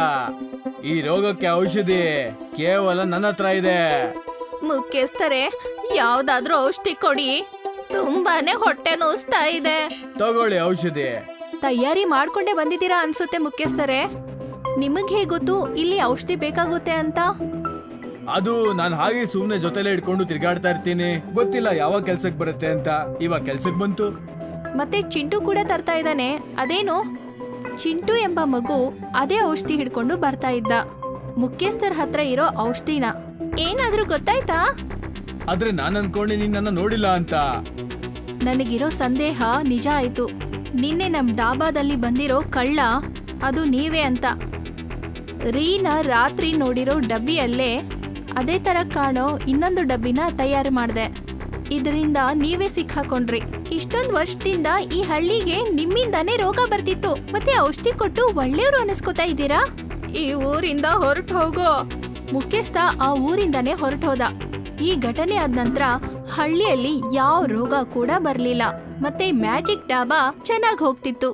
ಈ ರೋಗಕ್ಕೆ ಔಷಧಿ ಕೇವಲ ನನ್ನ ಹತ್ರ ಇದೆ. ಮುಖ್ಯಸ್ಥರೇ ಯಾವ್ದಾದ್ರೂ ಔಷಧಿ ಕೊಡಿ. ತುಂಬಾನೇ ಹೊಟ್ಟೆ ನೋಸ್ತಾ ಇದೆ. ತಗೊಳ್ಳಿ ಔಷಧಿ. ತಯಾರಿ ಮಾಡ್ಕೊಂಡೇ ಬಂದಿದ್ದೀರಾ ಅನ್ಸುತ್ತೆ ಮುಖ್ಯಸ್ಥರೇ? ನಿಮಗ್ ಹೇಗ್ ಗೊತ್ತು? ಇಲ್ಲಿ ಔಷಧಿ ಬೇಕಾಗುತ್ತೆ ಅಂತ? ಅದು ನಾನು ಹಾಗೆ ಸುಮ್ನೆ ಜೊತೆಲೆ ಇಟ್ಕೊಂಡು ತಿರ್ಗಾಡ್ತಾ ಇರ್ತೀನಿ. ಗೊತ್ತಿಲ್ಲ ಯಾವಾಗ ಕೆಲ್ಸಕ್ ಬರುತ್ತೆ ಅಂತ. ಇವಾಗ ಕೆಲ್ಸಕ್ ಬಂತು. ಮತ್ತೆ ಚಿಂಟು ಕೂಡ ತರ್ತಾ ಇದ್ದಾನೆ. ಅದೇನು? ಚಿಂಟು ಎಂಬ ಮಗು ಅದೇ ಔಷಧಿ ಹಿಡ್ಕೊಂಡು ಬರ್ತಾ ಇದ್ದ. ಮುಖ್ಯಸ್ಥರ ಹತ್ರ ಇರೋ ಔಷಧಿನ. ಏನಾದ್ರೂ ಗೊತ್ತಾಯ್ತಾ? ಆದ್ರೆ ನಾನು ಅನ್ಕೊಂಡೆ ನೀನ್ ನನ್ನ ನೋಡಿಲ್ಲ ಅಂತ. ನನಗಿರೋ ಸಂದೇಹ ನಿಜ ಆಯ್ತು. ನಿನ್ನೆ ನಮ್ ಡಾಬಾದಲ್ಲಿ ಬಂದಿರೋ ಕಳ್ಳ, ಅದು ನೀವೇ ಅಂತ. ರೀನ ರಾತ್ರಿ ನೋಡಿರೋ ಡಬ್ಬಿಯಲ್ಲೇ ಅದೇ ತರ ಕಾಣೋ ಇನ್ನೊಂದು ಡಬ್ಬಿನ ತಯಾರು ಮಾಡಿದೆ. ಇದರಿಂದ ನೀವೇ ಸಿಕ್ಕಾಕೊಂಡ್ರಿ. ಇಷ್ಟೊಂದು ವರ್ಷದಿಂದ ಈ ಹಳ್ಳಿಗೆ ನಿಮ್ಮಿಂದಾನೇ ರೋಗ ಬರ್ತಿತ್ತು. ಮತ್ತೆ ಔಷಧಿ ಕೊಟ್ಟು ಒಳ್ಳೆಯವರು ಅನಿಸ್ಕೊತಾ ಇದ್ದೀರಾ? ಈ ಊರಿಂದ ಹೊರಟು ಹೋಗೋ ಮುಖ್ಯಸ್ಥ ಆ ಊರಿಂದಾನೇ ಹೊರಟೋದ. ಈ ಘಟನೆ ಆದ ನಂತರ ಹಳ್ಳಿಯಲ್ಲಿ ಯಾವ ರೋಗ ಕೂಡ ಬರಲಿಲ್ಲ. ಮತ್ತೆ ಮ್ಯಾಜಿಕ್ ಡಾಬಾ ಚೆನ್ನಾಗಿ ಹೋಗ್ತಿತ್ತು.